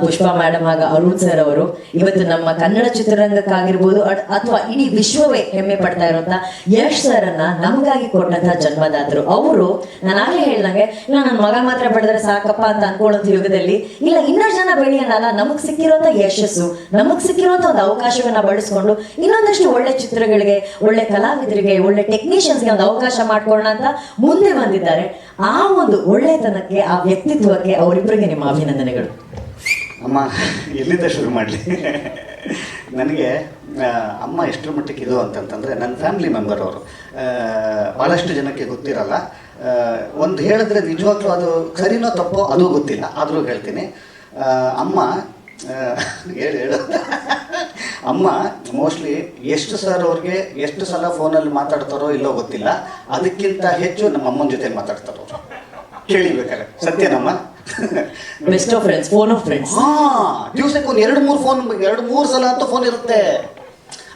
A: ಪುಷ್ಪಾ ಮೇಡಮ್ ಆಗ ಅರುಣ್ ಸರ್ ಅವರು ಇವತ್ತು ನಮ್ಮ ಕನ್ನಡ ಚಿತ್ರರಂಗಕ್ಕಾಗಿರ್ಬೋದು ಅಥವಾ ಇಡೀ ವಿಶ್ವವೇ ಹೆಮ್ಮೆ ಪಡ್ತಾ ಇರುವಂತ ಯಶ್ ಸರನ್ನ ನಮಗಾಗಿ ಕೊಟ್ಟಂತ ಜನ್ಮದಾತರು. ಅವರು ನಾನು ಆಗ್ಲೇ ಹೇಳ್ದಂಗೆ ಇಲ್ಲ ನನ್ನ ಮಗ ಮಾತ್ರ ಬೆಳೆದ್ರೆ ಸಾಕಪ್ಪ ಅಂತ ಅನ್ಕೊಳ್ಳೋಂಥ ಯುಗದಲ್ಲಿ ಇಲ್ಲ, ಇನ್ನಷ್ಟು ಜನ ಬೆಳೆಯೋಣಲ್ಲ ನಮಗ್ ಸಿಕ್ಕಿರೋಂಥ ಯಶಸ್ಸು, ನಮಗ್ ಸಿಕ್ಕಿರೋಂಥ ಒಂದು ಅವಕಾಶವನ್ನ ಬಳಸ್ಕೊಂಡು ಇನ್ನೊಂದಷ್ಟು ಒಳ್ಳೆ ಚಿತ್ರಗಳಿಗೆ, ಒಳ್ಳೆ ಕಲಾವಿದರಿಗೆ, ಒಳ್ಳೆ ಟೆಕ್ನಿಷಿಯನ್ಸ್ಗೆ ಒಂದು ಅವಕಾಶ ಮಾಡ್ಕೊಳ್ಳೋಣ ಅಂತ ಮುಂದೆ ಬಂದಿದ್ದಾರೆ. ಆ ಒಂದು ಒಳ್ಳೆತನಕ್ಕೆ, ಆ ವ್ಯಕ್ತಿತ್ವಕ್ಕೆ ಅವರಿಬ್ಬರಿಗೆ ನಿಮ್ಮ ಅಭಿನಂದನೆಗಳು.
B: ಅಮ್ಮ, ಎಲ್ಲಿಂದ ಶುರು ಮಾಡಲಿ? ನನಗೆ ಅಮ್ಮ ಎಷ್ಟರ ಮಟ್ಟಿಗೆ ಇದು ಅಂತಂತಂದರೆ ನನ್ನ ಫ್ಯಾಮಿಲಿ ಮೆಂಬರ್ ಅವರು. ಭಾಳಷ್ಟು ಜನಕ್ಕೆ ಗೊತ್ತಿರಲ್ಲ. ಒಂದು ಹೇಳಿದ್ರೆ ನಿಜವಾಗ್ಲೂ ಅದು ಸರಿನೋ ತಪ್ಪೋ ಅದು ಗೊತ್ತಿಲ್ಲ. ಆದರೂ ಹೇಳ್ತೀನಿ. ಅಮ್ಮ ಹೇಳಿ, ಹೇಳು. ಅಮ್ಮ ಮೋಸ್ಟ್ಲಿ ಎಷ್ಟು ಸರ್ ಅವ್ರಿಗೆ ಎಷ್ಟು ಸಲ ಫೋನಲ್ಲಿ ಮಾತಾಡ್ತಾರೋ ಇಲ್ಲೋ ಗೊತ್ತಿಲ್ಲ. ಅದಕ್ಕಿಂತ ಹೆಚ್ಚು ನಮ್ಮ ಅಮ್ಮನ ಜೊತೆ ಮಾತಾಡ್ತಾರೋ ಕೇಳಿಬೇಕಾರೆ ಸತ್ಯನಮ್ಮ?
A: Best of friends phone of friends
B: ಹಾ, ದಿವ್ಸಕ್ಕೆ ಒಂದು ಎರಡು ಮೂರು ಫೋನ್ ಎರಡು ಮೂರು ಸಲ ಅಂತ ಫೋನ್ ಇರುತ್ತೆ.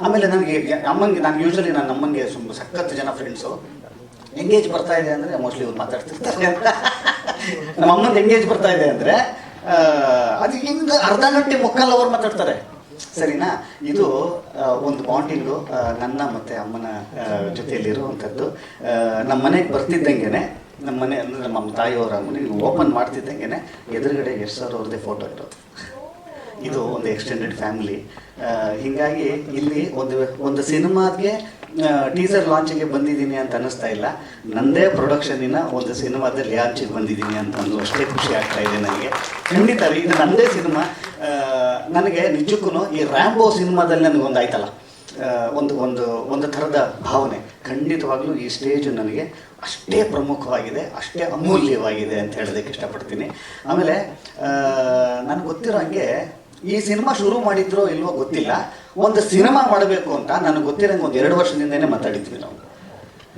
B: ಆಮೇಲೆ ನನಗೆ ಅಮ್ಮನಿಗೆ ನಾನು ಯೂಶಲಿ ನನ್ನ ಅಮ್ಮನಿಗೆ ತುಂಬ ಸಖತ್ತು ಜನ ಫ್ರೆಂಡ್ಸು ಎಂಗೇಜ್ ಬರ್ತಾ ಇದೆ ಅಂದರೆ ಮೋಸ್ಟ್ಲಿ ಇವ್ರು ಮಾತಾಡ್ತಿರ್ತಾರೆ [laughs] ನಮ್ಮ ಅಮ್ಮನ ಎಂಗೇಜ್ ಬರ್ತಾ ಇದೆ ಅಂದರೆ ಅದು ಹಿಂಗೆ ಅರ್ಧ ಗಂಟೆ ಮುಕ್ಕಾಲು ಅವ್ರು ಮಾತಾಡ್ತಾರೆ. ಸರಿನಾ? ಇದು ಒಂದು ಬಾಂಡಿಂಗು ನನ್ನ ಮತ್ತು ಅಮ್ಮನ ಜೊತೆಯಲ್ಲಿರುವಂಥದ್ದು ನಮ್ಮ ಮನೆಗೆ ಬರ್ತಿದ್ದಂಗೆನೆ ನಮ್ಮ ಮನೆ ಅಂದರೆ ನಮ್ಮ ತಾಯಿಯವರ ಮನೆ ಓಪನ್ ಮಾಡ್ತಿದ್ದಂಗೆ ಎದುರುಗಡೆ ಎಷ್ಟು ಸಾವಿರ ಅವ್ರದ್ದೇ ಫೋಟೋ ಇರೋದು. ಇದು ಒಂದು ಎಕ್ಸ್ಟೆಂಡೆಡ್ ಫ್ಯಾಮಿಲಿ ಹೀಗಾಗಿ ಇಲ್ಲಿ ಒಂದು ಒಂದು ಸಿನಿಮಾಗೆ ಟೀಸರ್ ಲಾಂಚಿಗೆ ಬಂದಿದ್ದೀನಿ ಅಂತ ಅನ್ನಿಸ್ತಾ ಇಲ್ಲ. ನಂದೇ ಪ್ರೊಡಕ್ಷನಿನ ಒಂದು ಸಿನಿಮಾದಲ್ಲಿ ಲಾಂಚಿಗೆ ಬಂದಿದ್ದೀನಿ ಅಂತ ಒಂದು ಅಷ್ಟೇ ಖುಷಿ ಆಗ್ತಾ ಇದೆ ನನಗೆ. ಖಂಡಿತ ಇದು ನನ್ನದೇ ಸಿನಿಮಾ. ನನಗೆ ನಿಜಕ್ಕೂ ಈ ರ್ಯಾಂಬೋ ಸಿನಿಮಾದಲ್ಲಿ ನನಗೊಂದು ಆಯ್ತಲ್ಲ. ಒಂದು ಒಂದು ಒಂದು ಥರದ ಭಾವನೆ. ಖಂಡಿತವಾಗ್ಲೂ ಈ ಸ್ಟೇಜು ನನಗೆ ಅಷ್ಟೇ ಪ್ರಮುಖವಾಗಿದೆ, ಅಷ್ಟೇ ಅಮೂಲ್ಯವಾಗಿದೆ ಅಂತ ಹೇಳೋದಕ್ಕೆ ಇಷ್ಟಪಡ್ತೀನಿ. ಆಮೇಲೆ ನನಗೆ ಗೊತ್ತಿರೋ ಹಾಗೆ ಈ ಸಿನಿಮಾ ಶುರು ಮಾಡಿದ್ರೋ ಇಲ್ವೋ ಗೊತ್ತಿಲ್ಲ. ಒಂದು ಸಿನಿಮಾ ಮಾಡಬೇಕು ಅಂತ ನನಗೆ ಗೊತ್ತಿರೋಂಗೆ ಒಂದು ಎರಡು ವರ್ಷದಿಂದನೇ ಮಾತಾಡಿದ್ವಿ ನಾವು.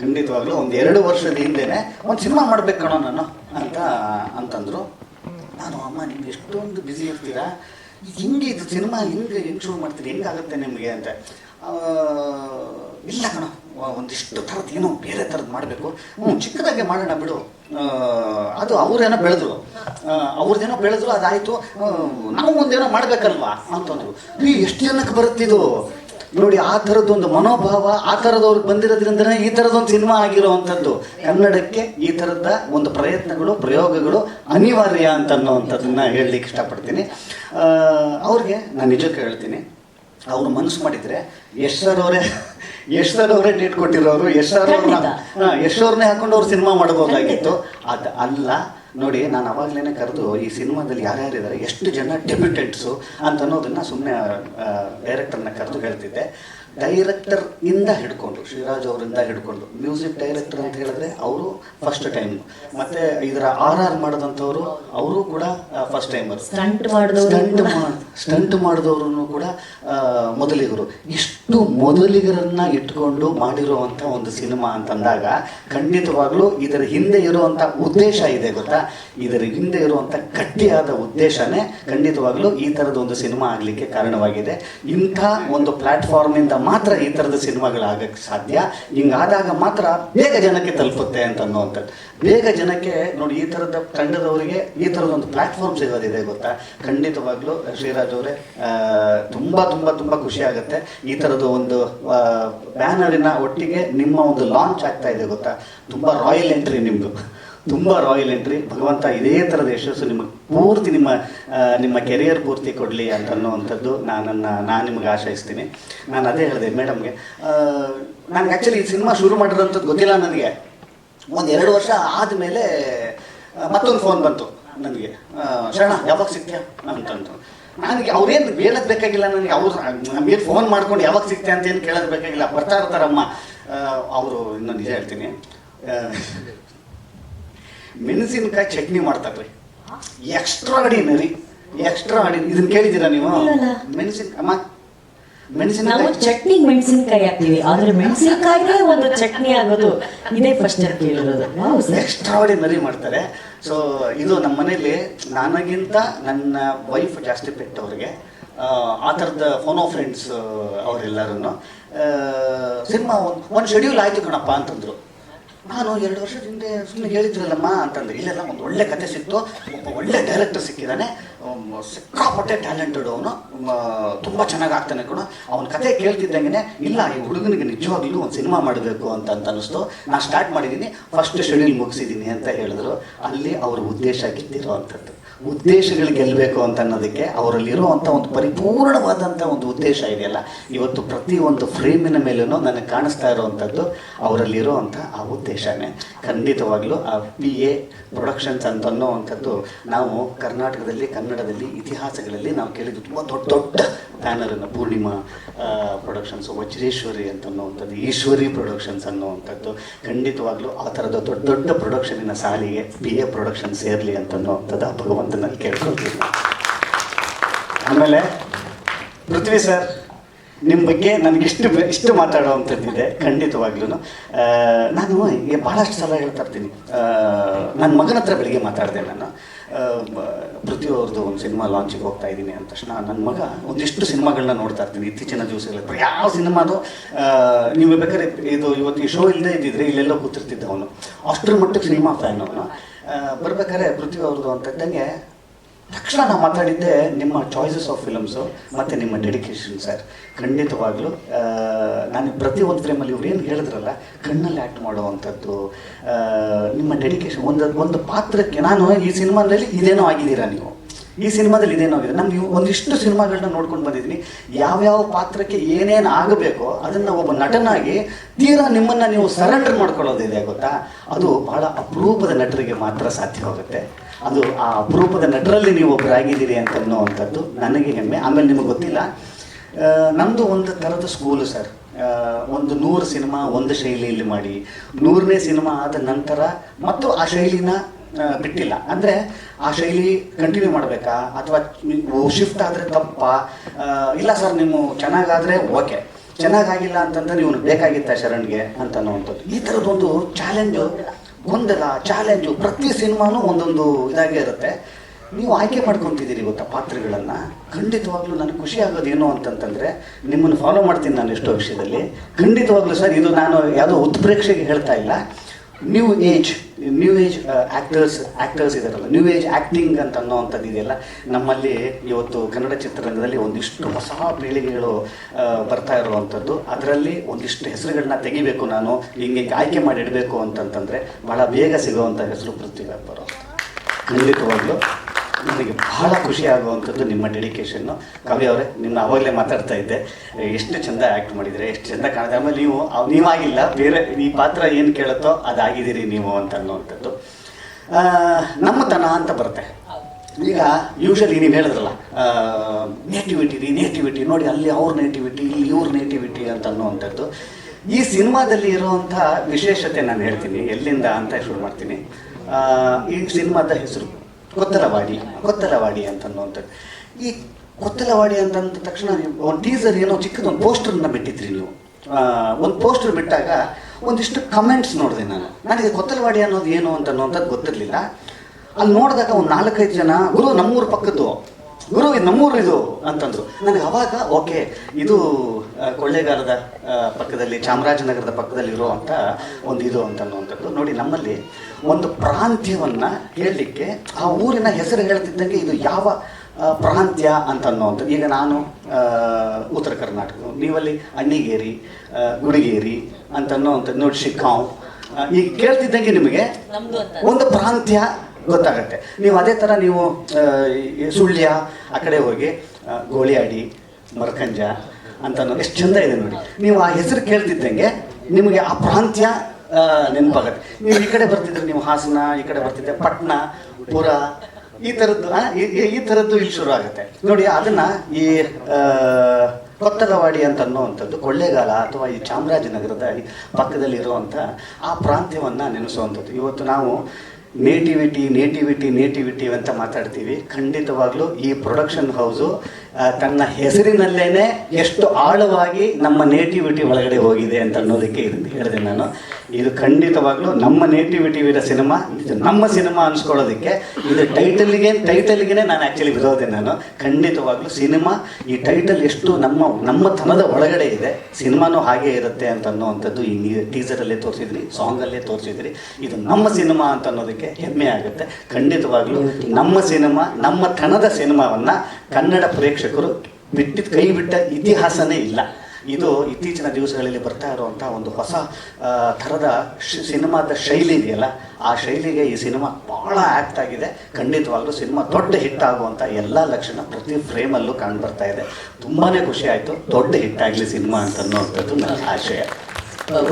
B: ಖಂಡಿತವಾಗ್ಲೂ ಒಂದು ಎರಡು ವರ್ಷದ ಹಿಂದೆನೆ ಒಂದು ಸಿನಿಮಾ ಮಾಡ್ಬೇಕು ಕಣೋ ನಾನು ಅಂತ, ಅಂತಂದ್ರು. ನಾನು ಅಮ್ಮ ನಿಮ್ಗೆ ಎಷ್ಟೊಂದು ಬ್ಯುಸಿ ಇರ್ತೀರಾ? ಹಿಂಗೆ ಇದು ಸಿನಿಮಾ ಹಿಂಗೆ ಹೆಂಗೆ ಶುರು ಮಾಡ್ತೀರಿ? ಹೆಂಗಾಗುತ್ತೆ ನಿಮಗೆ? ಅಂತ. ಇಲ್ಲ ಕಣ. ಒಂದಿಷ್ಟು ಥರದ್ದು ಏನೋ ಬೇರೆ ಥರದ್ದು ಮಾಡಬೇಕು. ಹ್ಞೂ, ಚಿಕ್ಕದಾಗೆ ಮಾಡೋಣ ಬಿಡು. ಅದು ಅವ್ರೇನೋ ಬೆಳೆದ್ರು. ಅವ್ರದ್ದೇನೋ ಬೆಳೆದ್ರು, ಅದಾಯಿತು. ನಾವು ಒಂದೇನೋ ಮಾಡಬೇಕಲ್ವಾ ಅಂತಂದ್ರು ಈ ಎಷ್ಟು ಜನಕ್ಕೆ ಬರುತ್ತಿದು ನೋಡಿ, ಆ ಥರದ್ದೊಂದು ಮನೋಭಾವ, ಆ ಥರದವ್ರಿಗೆ ಬಂದಿರೋದ್ರಿಂದನೇ ಈ ಥರದೊಂದು ಸಿನಿಮಾ ಆಗಿರೋವಂಥದ್ದು. ಕನ್ನಡಕ್ಕೆ ಈ ಥರದ ಒಂದು ಪ್ರಯತ್ನಗಳು, ಪ್ರಯೋಗಗಳು ಅನಿವಾರ್ಯ ಅಂತ ಅನ್ನೋವಂಥದ್ದನ್ನ ಹೇಳಲಿಕ್ಕೆ ಇಷ್ಟಪಡ್ತೀನಿ. ಅವ್ರಿಗೆ ನಾನು ನಿಜಕ್ಕೆ ಹೇಳ್ತೀನಿ. ಅವ್ರು ಮನಸ್ಸು ಮಾಡಿದರೆ ಯಶ್ ಸರ್ ಅವರೇ ಯಶ್ ಸರ್ ಅವರೇ ಡೇಟ್ ಕೊಟ್ಟಿರೋರು ಯಶ್ ಸರ್ ಅವ್ರನ್ನ
A: ಖಂಡಿತ.
B: ಹಾ, ಯಶ್ ಅವ್ರನ್ನೇ ಹಾಕೊಂಡು ಅವ್ರು ಸಿನಿಮಾ ಮಾಡಬಹುದಾಗಿತ್ತು ಅದು ಅಲ್ಲ. ನೋಡಿ ನಾನು ಅವಾಗಲೇ ಕರೆದು ಈ ಸಿನಿಮಾದಲ್ಲಿ ಯಾರ್ಯಾರಿದ್ದಾರೆ ಎಷ್ಟು ಜನ ಡೆಬ್ಯುಟೆಂಟ್ಸು ಅಂತ ಅನ್ನೋದನ್ನ ಸುಮ್ಮನೆ ಡೈರೆಕ್ಟರ್ನ ಕರೆದು ಹೇಳ್ತಿದ್ದೆ. ಡೈರೆಕ್ಟರ್ ಇಂದ ಹಿಡ್ಕೊಂಡು ಶಿವರಾಜ್ ಅವರಿಂದ ಹಿಡ್ಕೊಂಡು ಮ್ಯೂಸಿಕ್ ಡೈರೆಕ್ಟರ್ ಅಂತ ಹೇಳಿದ್ರೆ ಅವರು ಫಸ್ಟ್ ಟೈಮ್ ಮತ್ತೆ ಇದರ ಆರ್ ಆರ್ ಮಾಡಿದಂಥವ್ರು ಅವರು ಕೂಡ ಫಸ್ಟ್ ಟೈಮ್
A: ಸ್ಟಂಟ್ ಮಾಡಿದವರು
B: ಸ್ಟಂಟ್ ಮಾಡ್ ಸ್ಟಂಟ್ ಮಾಡಿದವರು ಕೂಡ ಮೊದಲಿಗರು. ಇಷ್ಟು ಮೊದಲಿಗರನ್ನ ಇಟ್ಕೊಂಡು ಮಾಡಿರುವಂಥ ಒಂದು ಸಿನಿಮಾ ಅಂತಂದಾಗ ಖಂಡಿತವಾಗ್ಲೂ ಇದರ ಹಿಂದೆ ಇರುವಂಥ ಉದ್ದೇಶ ಇದೆ ಗೊತ್ತಾ? ಇದರ ಹಿಂದೆ ಇರುವಂಥ ಗಟ್ಟಿಯಾದ ಉದ್ದೇಶನೇ ಖಂಡಿತವಾಗ್ಲೂ ಈ ಥರದ ಒಂದು ಸಿನಿಮಾ ಆಗಲಿಕ್ಕೆ ಕಾರಣವಾಗಿದೆ. ಇಂಥ ಒಂದು ಪ್ಲಾಟ್ಫಾರ್ಮಿಂದ ಮಾತ್ರ ಈ ಥರದ ಸಿನಿಮಾಗಳಾಗಕ್ಕೆ ಸಾಧ್ಯ. ಹಿಂಗಾದಾಗ ಮಾತ್ರ ಬೇಗ ಜನಕ್ಕೆ ತಲುಪುತ್ತೆ ಅಂತ ಅನ್ನುವಂಥದ್ದು. ಬೇಗ ಜನಕ್ಕೆ ನೋಡಿ ಈ ಥರದ ತಂಡದವರಿಗೆ ಈ ಥರದ ಒಂದು ಪ್ಲಾಟ್ಫಾರ್ಮ್ ಸಿಗೋದಿದೆ ಗೊತ್ತಾ? ಖಂಡಿತವಾಗ್ಲೂ ಶ್ರೀರಾಜ್ ಅವರೇ ತುಂಬ ತುಂಬ ತುಂಬ ಖುಷಿ ಆಗುತ್ತೆ. ಈ ತರದ ಒಂದು ಬ್ಯಾನರಿನ ಒಟ್ಟಿಗೆ ನಿಮ್ಮ ಒಂದು ಲಾಂಚ್ ಆಗ್ತಾ ಇದೆ ಗೊತ್ತಾ? ತುಂಬ ರಾಯಲ್ ಎಂಟ್ರಿ ನಿಮ್ಮದು ತುಂಬ ರಾಯಲ್ ಎಂಟ್ರಿ ಭಗವಂತ ಇದೇ ಥರದ ಯಶಸ್ಸು ನಿಮ್ಮ ಪೂರ್ತಿ ನಿಮ್ಮ ನಿಮ್ಮ ಕೆರಿಯರ್ ಪೂರ್ತಿ ಕೊಡಲಿ ಅಂತ ಅನ್ನುವಂಥದ್ದು ನಾನನ್ನು, ನಾನು ನಿಮಗೆ ಆಶಯಿಸ್ತೀನಿ. ನಾನು ಅದೇ ಹೇಳಿದೆ ಮೇಡಮ್ಗೆ. ನನಗೆ ಆ್ಯಕ್ಚುಲಿ ಈ ಸಿನಿಮಾ ಶುರು ಮಾಡಿರೋಂಥದ್ದು ಗೊತ್ತಿಲ್ಲ ನನಗೆ. ಒಂದು ಎರಡು ವರ್ಷ ಆದಮೇಲೆ ಮತ್ತೊಂದು ಫೋನ್ ಬಂತು ನನಗೆ. ಶರಣ ಯಾವಾಗ ಸಿಗ್ತೀಯ ಅಂತಂದು. ನನಗೆ ಅವ್ರೇನು ಹೇಳೋದು ಬೇಕಾಗಿಲ್ಲ ನನಗೆ ಅವ್ರು ನಮಗೆ ಫೋನ್ ಮಾಡ್ಕೊಂಡು ಯಾವಾಗ ಸಿಗ್ತೀಯ ಅಂತ ಏನು ಕೇಳೋದು ಬೇಕಾಗಿಲ್ಲ. ಬರ್ತಾ ಇರ್ತಾರಮ್ಮ ಅವರು ಇನ್ನೊಂದು ನಿಜ ಹೇಳ್ತೀನಿ. ಮೆಣಸಿನಕಾಯಿ ಚಟ್ನಿ ಮಾಡ್ತಾರೆ ರೀ ಎಕ್ಸ್ಟ್ರಾ ಇದನ್ನ ಕೇಳಿದ್ದೀರಾ ನೀವು. ಮೆಣಸಿನ ಅಮ್ಮ
A: ನಾವು ಚಟ್ನಿ ಮೆಣಸಿನಕಾಯಿ ಹಾಕ್ತೀವಿ. ಆದ್ರೆ ಮೆಣಸಿನಕಾಯಿಗೆ ಒಂದು ಚಟ್ನಿ ಆಗೋದು ಇದೇ ಫಸ್ಟ್ ಕೇಳಿರೋದು. ನೆಕ್ಸ್ಟ್ ಸರ್
B: ಎಕ್ಸ್ಟ್ರಾಡಿನರಿ ಮಾಡ್ತಾರೆ. ಸೊ ಇದು ನಮ್ಮ ಮನೇಲಿ ನನಗಿಂತ ನನ್ನ ವೈಫ್ ಜಾಸ್ತಿ ಪೆಟ್ಟು ಅವ್ರಿಗೆ ಆ ಥರದ ಫೋನೋ ಫ್ರೆಂಡ್ಸ್ ಅವರೆಲ್ಲರೂ ಸಿನಿಮಾ ಒಂದು ಒಂದು ಶೆಡ್ಯೂಲ್ ಆಯಿತು ಕಣಪ್ಪ ಅಂತಂದರು. ನಾನು ಎರಡು ವರ್ಷದ ಹಿಂದೆ ಸುಮ್ಮನೆ ಹೇಳಿದ್ರಲ್ಲಮ್ಮ ಅಂತಂದ್ರೆ ಇಲ್ಲೆಲ್ಲ ಒಂದು ಒಳ್ಳೆ ಕತೆ ಸಿಕ್ತು. ಒಬ್ಬ ಒಳ್ಳೆ ಡೈರೆಕ್ಟರ್ ಸಿಕ್ಕಿದ್ದಾನೆ. ಸಿಕ್ಕಾಪಟ್ಟೆ ಟ್ಯಾಲೆಂಟೆಡ್ ಅವನು. ತುಂಬ ಚೆನ್ನಾಗಿ ಆಗ್ತಾನೆ ಕೂಡ. ಅವನ ಕತೆ ಕೇಳ್ತಿದ್ದಂಗೆ ಇಲ್ಲ, ಈ ಹುಡುಗನಿಗೆ ನಿಜವಾಗ್ಲೂ ಒಂದು ಸಿನಿಮಾ ಮಾಡಬೇಕು ಅಂತ ಅಂತ ಅನ್ನಿಸ್ತು. ನಾನು ಸ್ಟಾರ್ಟ್ ಮಾಡಿದ್ದೀನಿ. ಫಸ್ಟ್ ಶೆಡ್ಯೂಲ್ ಮುಗಿಸಿದ್ದೀನಿ ಅಂತ ಹೇಳಿದ್ರು. ಅಲ್ಲಿ ಅವ್ರ ಉದ್ದೇಶ ಗೆದ್ದಿರೋ ಅಂಥದ್ದು ಉದ್ದೇಶಗಳು ಗೆಲ್ಲಬೇಕು ಅಂತ ಅನ್ನೋದಕ್ಕೆ ಅವರಲ್ಲಿರುವಂಥ ಒಂದು ಪರಿಪೂರ್ಣವಾದಂಥ ಒಂದು ಉದ್ದೇಶ ಇದೆಯಲ್ಲ. ಇವತ್ತು ಪ್ರತಿ ಒಂದು ಫ್ರೇಮಿನ ಮೇಲೂ ನನಗೆ ಕಾಣಿಸ್ತಾ ಇರುವಂಥದ್ದು ಅವರಲ್ಲಿರುವಂಥ ಆ ಉದ್ದೇಶನೇ. ಖಂಡಿತವಾಗ್ಲೂ ಆ ಪಿ ಎ ಪ್ರೊಡಕ್ಷನ್ಸ್ ಅಂತ ಅನ್ನೋವಂಥದ್ದು ನಾವು ಕರ್ನಾಟಕದಲ್ಲಿ, ಕನ್ನಡದಲ್ಲಿ, ಇತಿಹಾಸಗಳಲ್ಲಿ ನಾವು ಕೇಳಿದ್ದು ತುಂಬ ದೊಡ್ಡ ದೊಡ್ಡ ಬ್ಯಾನರನ್ನು ಪೂರ್ಣಿಮಾ ಪ್ರೊಡಕ್ಷನ್ಸ್ ವಜ್ರೇಶ್ವರಿ ಅಂತ ಅನ್ನೋವಂಥದ್ದು ಈಶ್ವರಿ ಪ್ರೊಡಕ್ಷನ್ಸ್ ಅನ್ನೋವಂಥದ್ದು. ಖಂಡಿತವಾಗ್ಲೂ ಆ ಥರದ ದೊಡ್ಡ ದೊಡ್ಡ ಪ್ರೊಡಕ್ಷನಿನ ಸಾಲಿಗೆ ಪಿ ಎ ಪ್ರೊಡಕ್ಷನ್ಸ್ ಸೇರಲಿ ಅಂತ ಅನ್ನುವಂಥದ್ದು ಆ ನಾನು ಕೇಳ್ಕೊಳ್ತೀನಿ ಆಮೇಲೆ, ಪೃಥ್ವಿ ಸರ್ ನಿಮ್ಮ ಬಗ್ಗೆ ನನಗೆ ಇಷ್ಟು ಇಷ್ಟು ಮಾತಾಡುವಂಥದ್ದಿದೆ ಖಂಡಿತವಾಗ್ಲೂ ನಾನು ಭಾಳಷ್ಟು ಸಲ ಹೇಳ್ತಾ ಇರ್ತೀನಿ. ನನ್ನ ಮಗನ ಹತ್ರ ಬೆಳಿಗ್ಗೆ ಮಾತಾಡಿದೆ ನಾನು. ಅವ್ರದ್ದು ಒಂದು ಸಿನಿಮಾ ಲಾಂಚಿಗೆ ಹೋಗ್ತಾ ಇದ್ದೀನಿ ಅಂದ ತಕ್ಷಣ ನನ್ನ ಮಗ ಒಂದಿಷ್ಟು ಸಿನಿಮಾಗಳನ್ನ ನೋಡ್ತಾ ಇರ್ತೀನಿ. ಇತ್ತೀಚಿನ ದಿವಸಗಳಲ್ಲಿ ಯಾವ ಸಿನಿಮಾದು ನೀವು ಬೇಕಾದ್ರೆ ಇದು ಇವತ್ತು ಈ ಶೋ ಇಲ್ಲದೆ ಇದ್ದಿದ್ರೆ ಇಲ್ಲೆಲ್ಲೋ ಕೂತಿರ್ತಿದ್ದ ಅವನು. ಅಷ್ಟರ ಮಟ್ಟಕ್ಕೆ ಸಿನಿಮಾ ಫ್ಯಾನ್ ಅವನು. ಬರ್ಬೇಕಾದ್ರೆ ಪೃಥ್ವಿ ಅವ್ರದ್ದು ಅಂತಂದಂಗೆ ತಕ್ಷಣ ನಾವು ಮಾತಾಡಿದ್ದೆ ನಿಮ್ಮ ಚಾಯ್ಸಸ್ ಆಫ್ ಫಿಲಮ್ಸು ಮತ್ತು ನಿಮ್ಮ ಡೆಡಿಕೇಶನ್ ಸರ್ ಖಂಡಿತವಾಗ್ಲೂ ನಾನು ಪ್ರತಿ ಒಂದು ಫ್ರೇಮಲ್ಲಿ ಇವ್ರು ಏನು ಹೇಳಿದ್ರಲ್ಲ, ಕಣ್ಣಲ್ಲಿ ಆ್ಯಕ್ಟ್ ಮಾಡುವಂಥದ್ದು ನಿಮ್ಮ ಡೆಡಿಕೇಶನ್ ಒಂದು ಒಂದು ಪಾತ್ರಕ್ಕೆ ನಾನು ಈ ಸಿನಿಮಾದಲ್ಲಿ ಇದೇನೋ ಆಗಿದ್ದೀರಾ ನೀವು? ಈ ಸಿನಿಮಾದಲ್ಲಿ ಇದೇನೋ ನಾವು ನಾನು ಒಂದಿಷ್ಟು ಸಿನಿಮಾಗಳನ್ನ ನೋಡ್ಕೊಂಡು ಬಂದಿದ್ದೀನಿ ಯಾವ್ಯಾವ ಪಾತ್ರಕ್ಕೆ ಏನೇನು ಆಗಬೇಕೋ ಅದನ್ನು ಒಬ್ಬ ನಟನಾಗಿ ತೀರಾ ನಿಮ್ಮನ್ನು ನೀವು ಸರೆಂಡರ್ ಮಾಡ್ಕೊಳ್ಳೋದಿದೆ ಗೊತ್ತಾ? ಅದು ಬಹಳ ಅಪರೂಪದ ನಟರಿಗೆ ಮಾತ್ರ ಸಾಧ್ಯವಾಗುತ್ತೆ ಅದು ಆ ಅಪರೂಪದ ನಟರಲ್ಲಿ ನೀವು ಒಬ್ಬರಾಗಿದ್ದೀರಿ ಅಂತ ಅನ್ನೋವಂಥದ್ದು ನನಗೆ ಹೆಮ್ಮೆ. ಆಮೇಲೆ ನಿಮಗೆ ಗೊತ್ತಿಲ್ಲ. ನಮ್ಮದು ಒಂದು ಥರದ ಸ್ಕೂಲು ಸರ್. ಒಂದು ನೂರು ಸಿನಿಮಾ ಒಂದು ಶೈಲಿಯಲ್ಲಿ ಮಾಡಿ, ನೂರನೇ ಸಿನಿಮಾ ಆದ ನಂತರ ಮತ್ತು ಆ ಶೈಲಿನ ಬಿಟ್ಟಿಲ್ಲ. ಅಂದ್ರೆ ಆ ಶೈಲಿ ಕಂಟಿನ್ಯೂ ಮಾಡಬೇಕಾ? ಅಥವಾ ಶಿಫ್ಟ್ ಆದರೆ ತಪ್ಪ? ಇಲ್ಲ ಸರ್ ನೀವು ಚೆನ್ನಾಗಾದ್ರೆ ಓಕೆ ಚೆನ್ನಾಗಾಗಿಲ್ಲ ಅಂತಂದ್ರೆ ನೀವು ಬೇಕಾಗಿತ್ತ ಶರಣ್ಗೆ ಅಂತ ಅನ್ನುವಂಥದ್ದು. ಈ ಥರದ್ದೊಂದು ಚಾಲೆಂಜು ಗೊಂದಲ ಚಾಲೆಂಜು ಪ್ರತಿ ಸಿನಿಮಾನೂ ಒಂದೊಂದು ಇದಾಗೇ ಇರುತ್ತೆ. ನೀವು ಆಯ್ಕೆ ಮಾಡ್ಕೊತಿದ್ದೀರಿ ಗೊತ್ತಾ ಪಾತ್ರಗಳನ್ನು. ಖಂಡಿತವಾಗ್ಲೂ ನನಗೆ ಖುಷಿ ಆಗೋದು ಏನು ಅಂತಂತಂದರೆ, ನಿಮ್ಮನ್ನು ಫಾಲೋ ಮಾಡ್ತೀನಿ ನಾನು ಎಷ್ಟೋ ವಿಷಯದಲ್ಲಿ. ಖಂಡಿತವಾಗ್ಲೂ ಸರ್ ಇದು ನಾನು ಯಾವುದೋ ಉತ್ಪ್ರೇಕ್ಷೆಗೆ ಹೇಳ್ತಾ ಇಲ್ಲ. New age new age actors actors ಇದಾರಲ್ಲ. ನ್ಯೂ ಏಜ್ ಆ್ಯಕ್ಟಿಂಗ್ ಅಂತ ಅನ್ನೋವಂಥದ್ದು ಇದೆಯಲ್ಲ. ನಮ್ಮಲ್ಲಿ ಇವತ್ತು ಕನ್ನಡ ಚಿತ್ರರಂಗದಲ್ಲಿ ಒಂದಿಷ್ಟು ಹೊಸ ಪೀಳಿಗೆಗಳು ಬರ್ತಾ ಇರುವಂಥದ್ದು. ಅದರಲ್ಲಿ ಒಂದಿಷ್ಟು ಹೆಸರುಗಳನ್ನ ತೆಗಿಬೇಕು ನಾನು. ಹಿಂಗೆ ಆಯ್ಕೆ ಮಾಡಿ ಇಡಬೇಕು ಅಂತಂತಂದರೆ ಭಾಳ ಬೇಗ ಸಿಗುವಂಥ ಹೆಸರು ಪೃಥ್ವಿ ವ್ಯಾಪಾರ ಖಂಡಿತವಾಗ್ಲೂ. ನನಗೆ ಬಹಳ ಖುಷಿ ಆಗುವಂಥದ್ದು ನಿಮ್ಮ ಡೆಡಿಕೇಶನ್ನು ಕವಿ ಅವರೇ ನಿಮ್ಮ ಅವಾಗಲೇ ಮಾತಾಡ್ತಾ ಇದ್ದೆ. ಎಷ್ಟು ಚಂದ ಆ್ಯಕ್ಟ್ ಮಾಡಿದರೆ, ಎಷ್ಟು ಚಂದ ಕಾಣಿದೆ ಆಮೇಲೆ ನೀವು ನೀವಾಗಿಲ್ಲ, ಬೇರೆ ಈ ಪಾತ್ರ ಏನು ಕೇಳುತ್ತೋ ಅದಾಗಿದ್ದೀರಿ ನೀವು ಅಂತ ಅನ್ನುವಂಥದ್ದು. ನಮ್ಮತನ ಅಂತ ಬರುತ್ತೆ. ಈಗ ಯೂಶಲಿ ನೀವು ಹೇಳಿದ್ರಲ್ಲ ನೇಟಿವಿಟಿ ರೀ ನೇಟಿವಿಟಿ ನೋಡಿ ಅಲ್ಲಿ ಅವ್ರ ನೇಟಿವಿಟಿ ಇಲ್ಲಿ ಇವ್ರ ನೇಟಿವಿಟಿ ಅಂತ ಅನ್ನುವಂಥದ್ದು. ಈ ಸಿನಿಮಾದಲ್ಲಿ ಇರುವಂಥ ವಿಶೇಷತೆ ನಾನು ಹೇಳ್ತೀನಿ, ಎಲ್ಲಿಂದ ಅಂತ ಶುರು ಮಾಡ್ತೀನಿ. ಈ ಸಿನಿಮಾದ ಹೆಸರು. ಕೊತ್ತಲವಾಡಿ ಕೊತ್ತಲವಾಡಿ ಅಂತ ಅನ್ನುವಂಥದ್ದು ಈ ಕೊತ್ತಲವಾಡಿ ಅಂತಂದ ತಕ್ಷಣ ಒಂದು ಟೀಸರ್ ಏನೋ ಚಿಕ್ಕದೊಂದು ಪೋಸ್ಟರ್ನ ಬಿಟ್ಟಿದ್ರಿ ನೀವು. ಒಂದು ಪೋಸ್ಟರ್ ಬಿಟ್ಟಾಗ ಒಂದಿಷ್ಟು ಕಮೆಂಟ್ಸ್ ನೋಡಿದೆ ನಾನು. ನನಗೆ ಕೊತ್ತಲವಾಡಿ ಅನ್ನೋದು ಏನು ಅಂತ ಅನ್ನೋಂಥದ್ದು ಗೊತ್ತಿರಲಿಲ್ಲ. ಅಲ್ಲಿ ನೋಡಿದಾಗ ಒಂದು ನಾಲ್ಕೈದು ಜನ, ಗುರು ನಮ್ಮೂರ ಪಕ್ಕದ್ದು. ಗುರು ಇದು ನಮ್ಮೂರು ಇದು ಅಂತಂದ್ರು. ನನಗೆ ಅವಾಗ ಓಕೆ ಇದು ಕೊಳ್ಳೇಗಾಲದ ಪಕ್ಕದಲ್ಲಿ ಚಾಮರಾಜನಗರದ ಪಕ್ಕದಲ್ಲಿ ಇರುವಂಥ ಒಂದು ಇದು ಅಂತ ಅನ್ನುವಂಥದ್ದು ನೋಡಿ ನಮ್ಮಲ್ಲಿ ಒಂದು ಪ್ರಾಂತ್ಯವನ್ನ ಹೇಳಲಿಕ್ಕೆ ಆ ಊರಿನ ಹೆಸರು ಹೇಳ್ತಿದ್ದಂಗೆ ಇದು ಯಾವ ಪ್ರಾಂತ್ಯ ಅಂತ ಅನ್ನುವಂಥದ್ದು ಈಗ ನಾನು ಉತ್ತರ ಕರ್ನಾಟಕ ನೀವಲ್ಲಿ ಅಣ್ಣಿಗೇರಿ ಗುಡಿಗೇರಿ ಅಂತ ಅನ್ನೋವಂಥದ್ದು ನೋಡಿ ಆ, ಈಗ ಕೇಳ್ತಿದ್ದಂಗೆ ನಿಮಗೆ ಒಂದು ಪ್ರಾಂತ್ಯ ಗೊತ್ತಾಗತ್ತೆ. ನೀವು ಅದೇ ಥರ ನೀವು ಸುಳ್ಯ ಆ ಕಡೆ ಹೋಗಿ ಗೋಳಿಯಾಡಿ, ಮರ್ಕಂಜ ಅಂತ ಎಷ್ಟು ಚಂದ ಇದೆ ನೋಡಿ. ನೀವು ಆ ಹೆಸರು ಕೇಳ್ತಿದ್ದಂಗೆ ನಿಮಗೆ ಆ ಪ್ರಾಂತ್ಯ ನೆನಪಾಗುತ್ತೆ. ನೀವು ಈ ಕಡೆ ಬರ್ತಿದ್ರೆ ನೀವು ಹಾಸನ, ಈ ಕಡೆ ಬರ್ತಿದ್ದೆ ಪಟ್ನ, ಪುರ, ಈ ಥರದ್ದು ಈ- ಥರದ್ದು ಇಲ್ಲಿ ಶುರು ಆಗುತ್ತೆ. ನೋಡಿ, ಅದನ್ನ ಈ ಕೊತ್ತಗವಾಡಿ ಅಂತ ಅನ್ನುವಂಥದ್ದು ಕೊಳ್ಳೇಗಾಲ ಅಥವಾ ಈ ಚಾಮರಾಜನಗರದ ಪಕ್ಕದಲ್ಲಿರುವಂಥ ಆ ಪ್ರಾಂತ್ಯವನ್ನು ನೆನೆಸುವಂಥದ್ದು. ಇವತ್ತು ನಾವು ನೇಟಿವಿಟಿ ನೇಟಿವಿಟಿ ನೇಟಿವಿಟಿ ಅಂತ ಮಾತಾಡ್ತೀವಿ. ಖಂಡಿತವಾಗ್ಲೂ ಈ ಪ್ರೊಡಕ್ಷನ್ ಹೌಸು ತನ್ನ ಹೆಸರಿನಲ್ಲೇನೆ ಎಷ್ಟು ಆಳವಾಗಿ ನಮ್ಮ ನೇಟಿವಿಟಿ ಒಳಗಡೆ ಹೋಗಿದೆ ಅಂತ ಅನ್ನೋದಕ್ಕೆ ಇದನ್ನು ಹೇಳಿದೆ ನಾನು. ಇದು ಖಂಡಿತವಾಗ್ಲೂ ನಮ್ಮ ನೇಟಿವಿಟಿ ಇರೋ ಸಿನಿಮಾ, ಇದು ನಮ್ಮ ಸಿನಿಮಾ ಅನ್ಸ್ಕೊಳ್ಳೋದಕ್ಕೆ ಇದು ಟೈಟಲ್ಗೆ ಟೈಟಲ್ಗೆ ನಾನು ಆ್ಯಕ್ಚುಲಿ ವಿರೋಧೆ ನಾನು. ಖಂಡಿತವಾಗ್ಲೂ ಸಿನಿಮಾ, ಈ ಟೈಟಲ್ ಎಷ್ಟು ನಮ್ಮ ನಮ್ಮ ತನದ ಒಳಗಡೆ ಇದೆ, ಸಿನಿಮಾನೂ ಹಾಗೆ ಇರುತ್ತೆ ಅಂತ ಅನ್ನೋವಂಥದ್ದು ಈ ಟೀಸರಲ್ಲೇ ತೋರಿಸಿದ್ರಿ ಸಾಂಗಲ್ಲೇ ತೋರಿಸಿದ್ರಿ ಇದು ನಮ್ಮ ಸಿನಿಮಾ ಅಂತ ಅನ್ನೋದಕ್ಕೆ ಹೆಮ್ಮೆ ಆಗುತ್ತೆ. ಖಂಡಿತವಾಗ್ಲೂ ನಮ್ಮ ಸಿನಿಮಾ, ನಮ್ಮ ತನದ ಸಿನಿಮಾವನ್ನ ಕನ್ನಡ ಪ್ರೇಕ್ಷಕರು ಬಿಟ್ಟಿದ್ದು ಕೈ ಬಿಟ್ಟ ಇತಿಹಾಸನೇ ಇಲ್ಲ. ಇದು ಇತ್ತೀಚಿನ ದಿವಸಗಳಲ್ಲಿ ಬರ್ತಾ ಇರುವಂಥ ಒಂದು ಹೊಸ ಥರದ ಸಿನಿಮಾದ ಶೈಲಿ ಇದೆಯಲ್ಲ, ಆ ಶೈಲಿಗೆ ಈ ಸಿನಿಮಾ ಬಹಳ ಆಕ್ಟ್ ಆಗಿದೆ. ಖಂಡಿತವಾಗ್ಲೂ ಸಿನಿಮಾ ದೊಡ್ಡ ಹಿಟ್ ಆಗುವಂಥ ಎಲ್ಲ ಲಕ್ಷಣ ಪ್ರತಿ ಫ್ರೇಮಲ್ಲೂ ಕಾಣ್ ಬರ್ತಾ ಇದೆ. ತುಂಬಾನೇ ಖುಷಿ ಆಯ್ತು. ದೊಡ್ಡ ಹಿಟ್ ಆಗಲಿ ಸಿನಿಮಾ ಅಂತ ಅನ್ನೋವಂಥದ್ದು ನನ್ನ ಆಶಯ.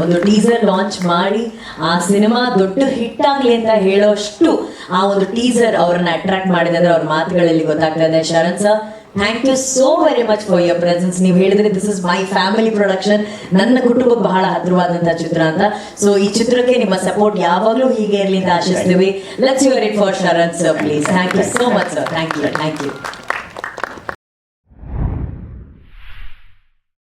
A: ಒಂದು ಟೀಸರ್ ಲಾಂಚ್ ಮಾಡಿ, ಆ ಸಿನಿಮಾ ದೊಡ್ಡ ಹಿಟ್ ಆಗ್ಲಿ ಅಂತ ಹೇಳೋಷ್ಟು ಆ ಒಂದು ಟೀಸರ್ ಅವ್ರನ್ನ ಅಟ್ರಾಕ್ಟ್ ಮಾಡಿದೆ ಅಂದ್ರೆ ಅವ್ರ ಮಾತುಗಳಲ್ಲಿ ಗೊತ್ತಾಗ್ತಾ ಇದೆ. Sharan sir thank you so very much for your presence ನೀವು ಹೇಳಿದ್ರೆ this is my family production ನನ್ನ ಕುಟುಂಬಕ್ಕೆ ಬಹಳ ಹತ್ತಿರವಾದಂತಹ ಚಿತ್ರ ಅಂತ. ಸೊ ಈ ಚಿತ್ರಕ್ಕೆ ನಿಮ್ಮ ಸಪೋರ್ಟ್ ಯಾವಾಗಲೂ ಹೀಗೆ ಇರಲಿ ಅಂತ ಆಶಿಸ್ತೀವಿ. Let's your it for Sharan sir please thank you so much sir thank you thank you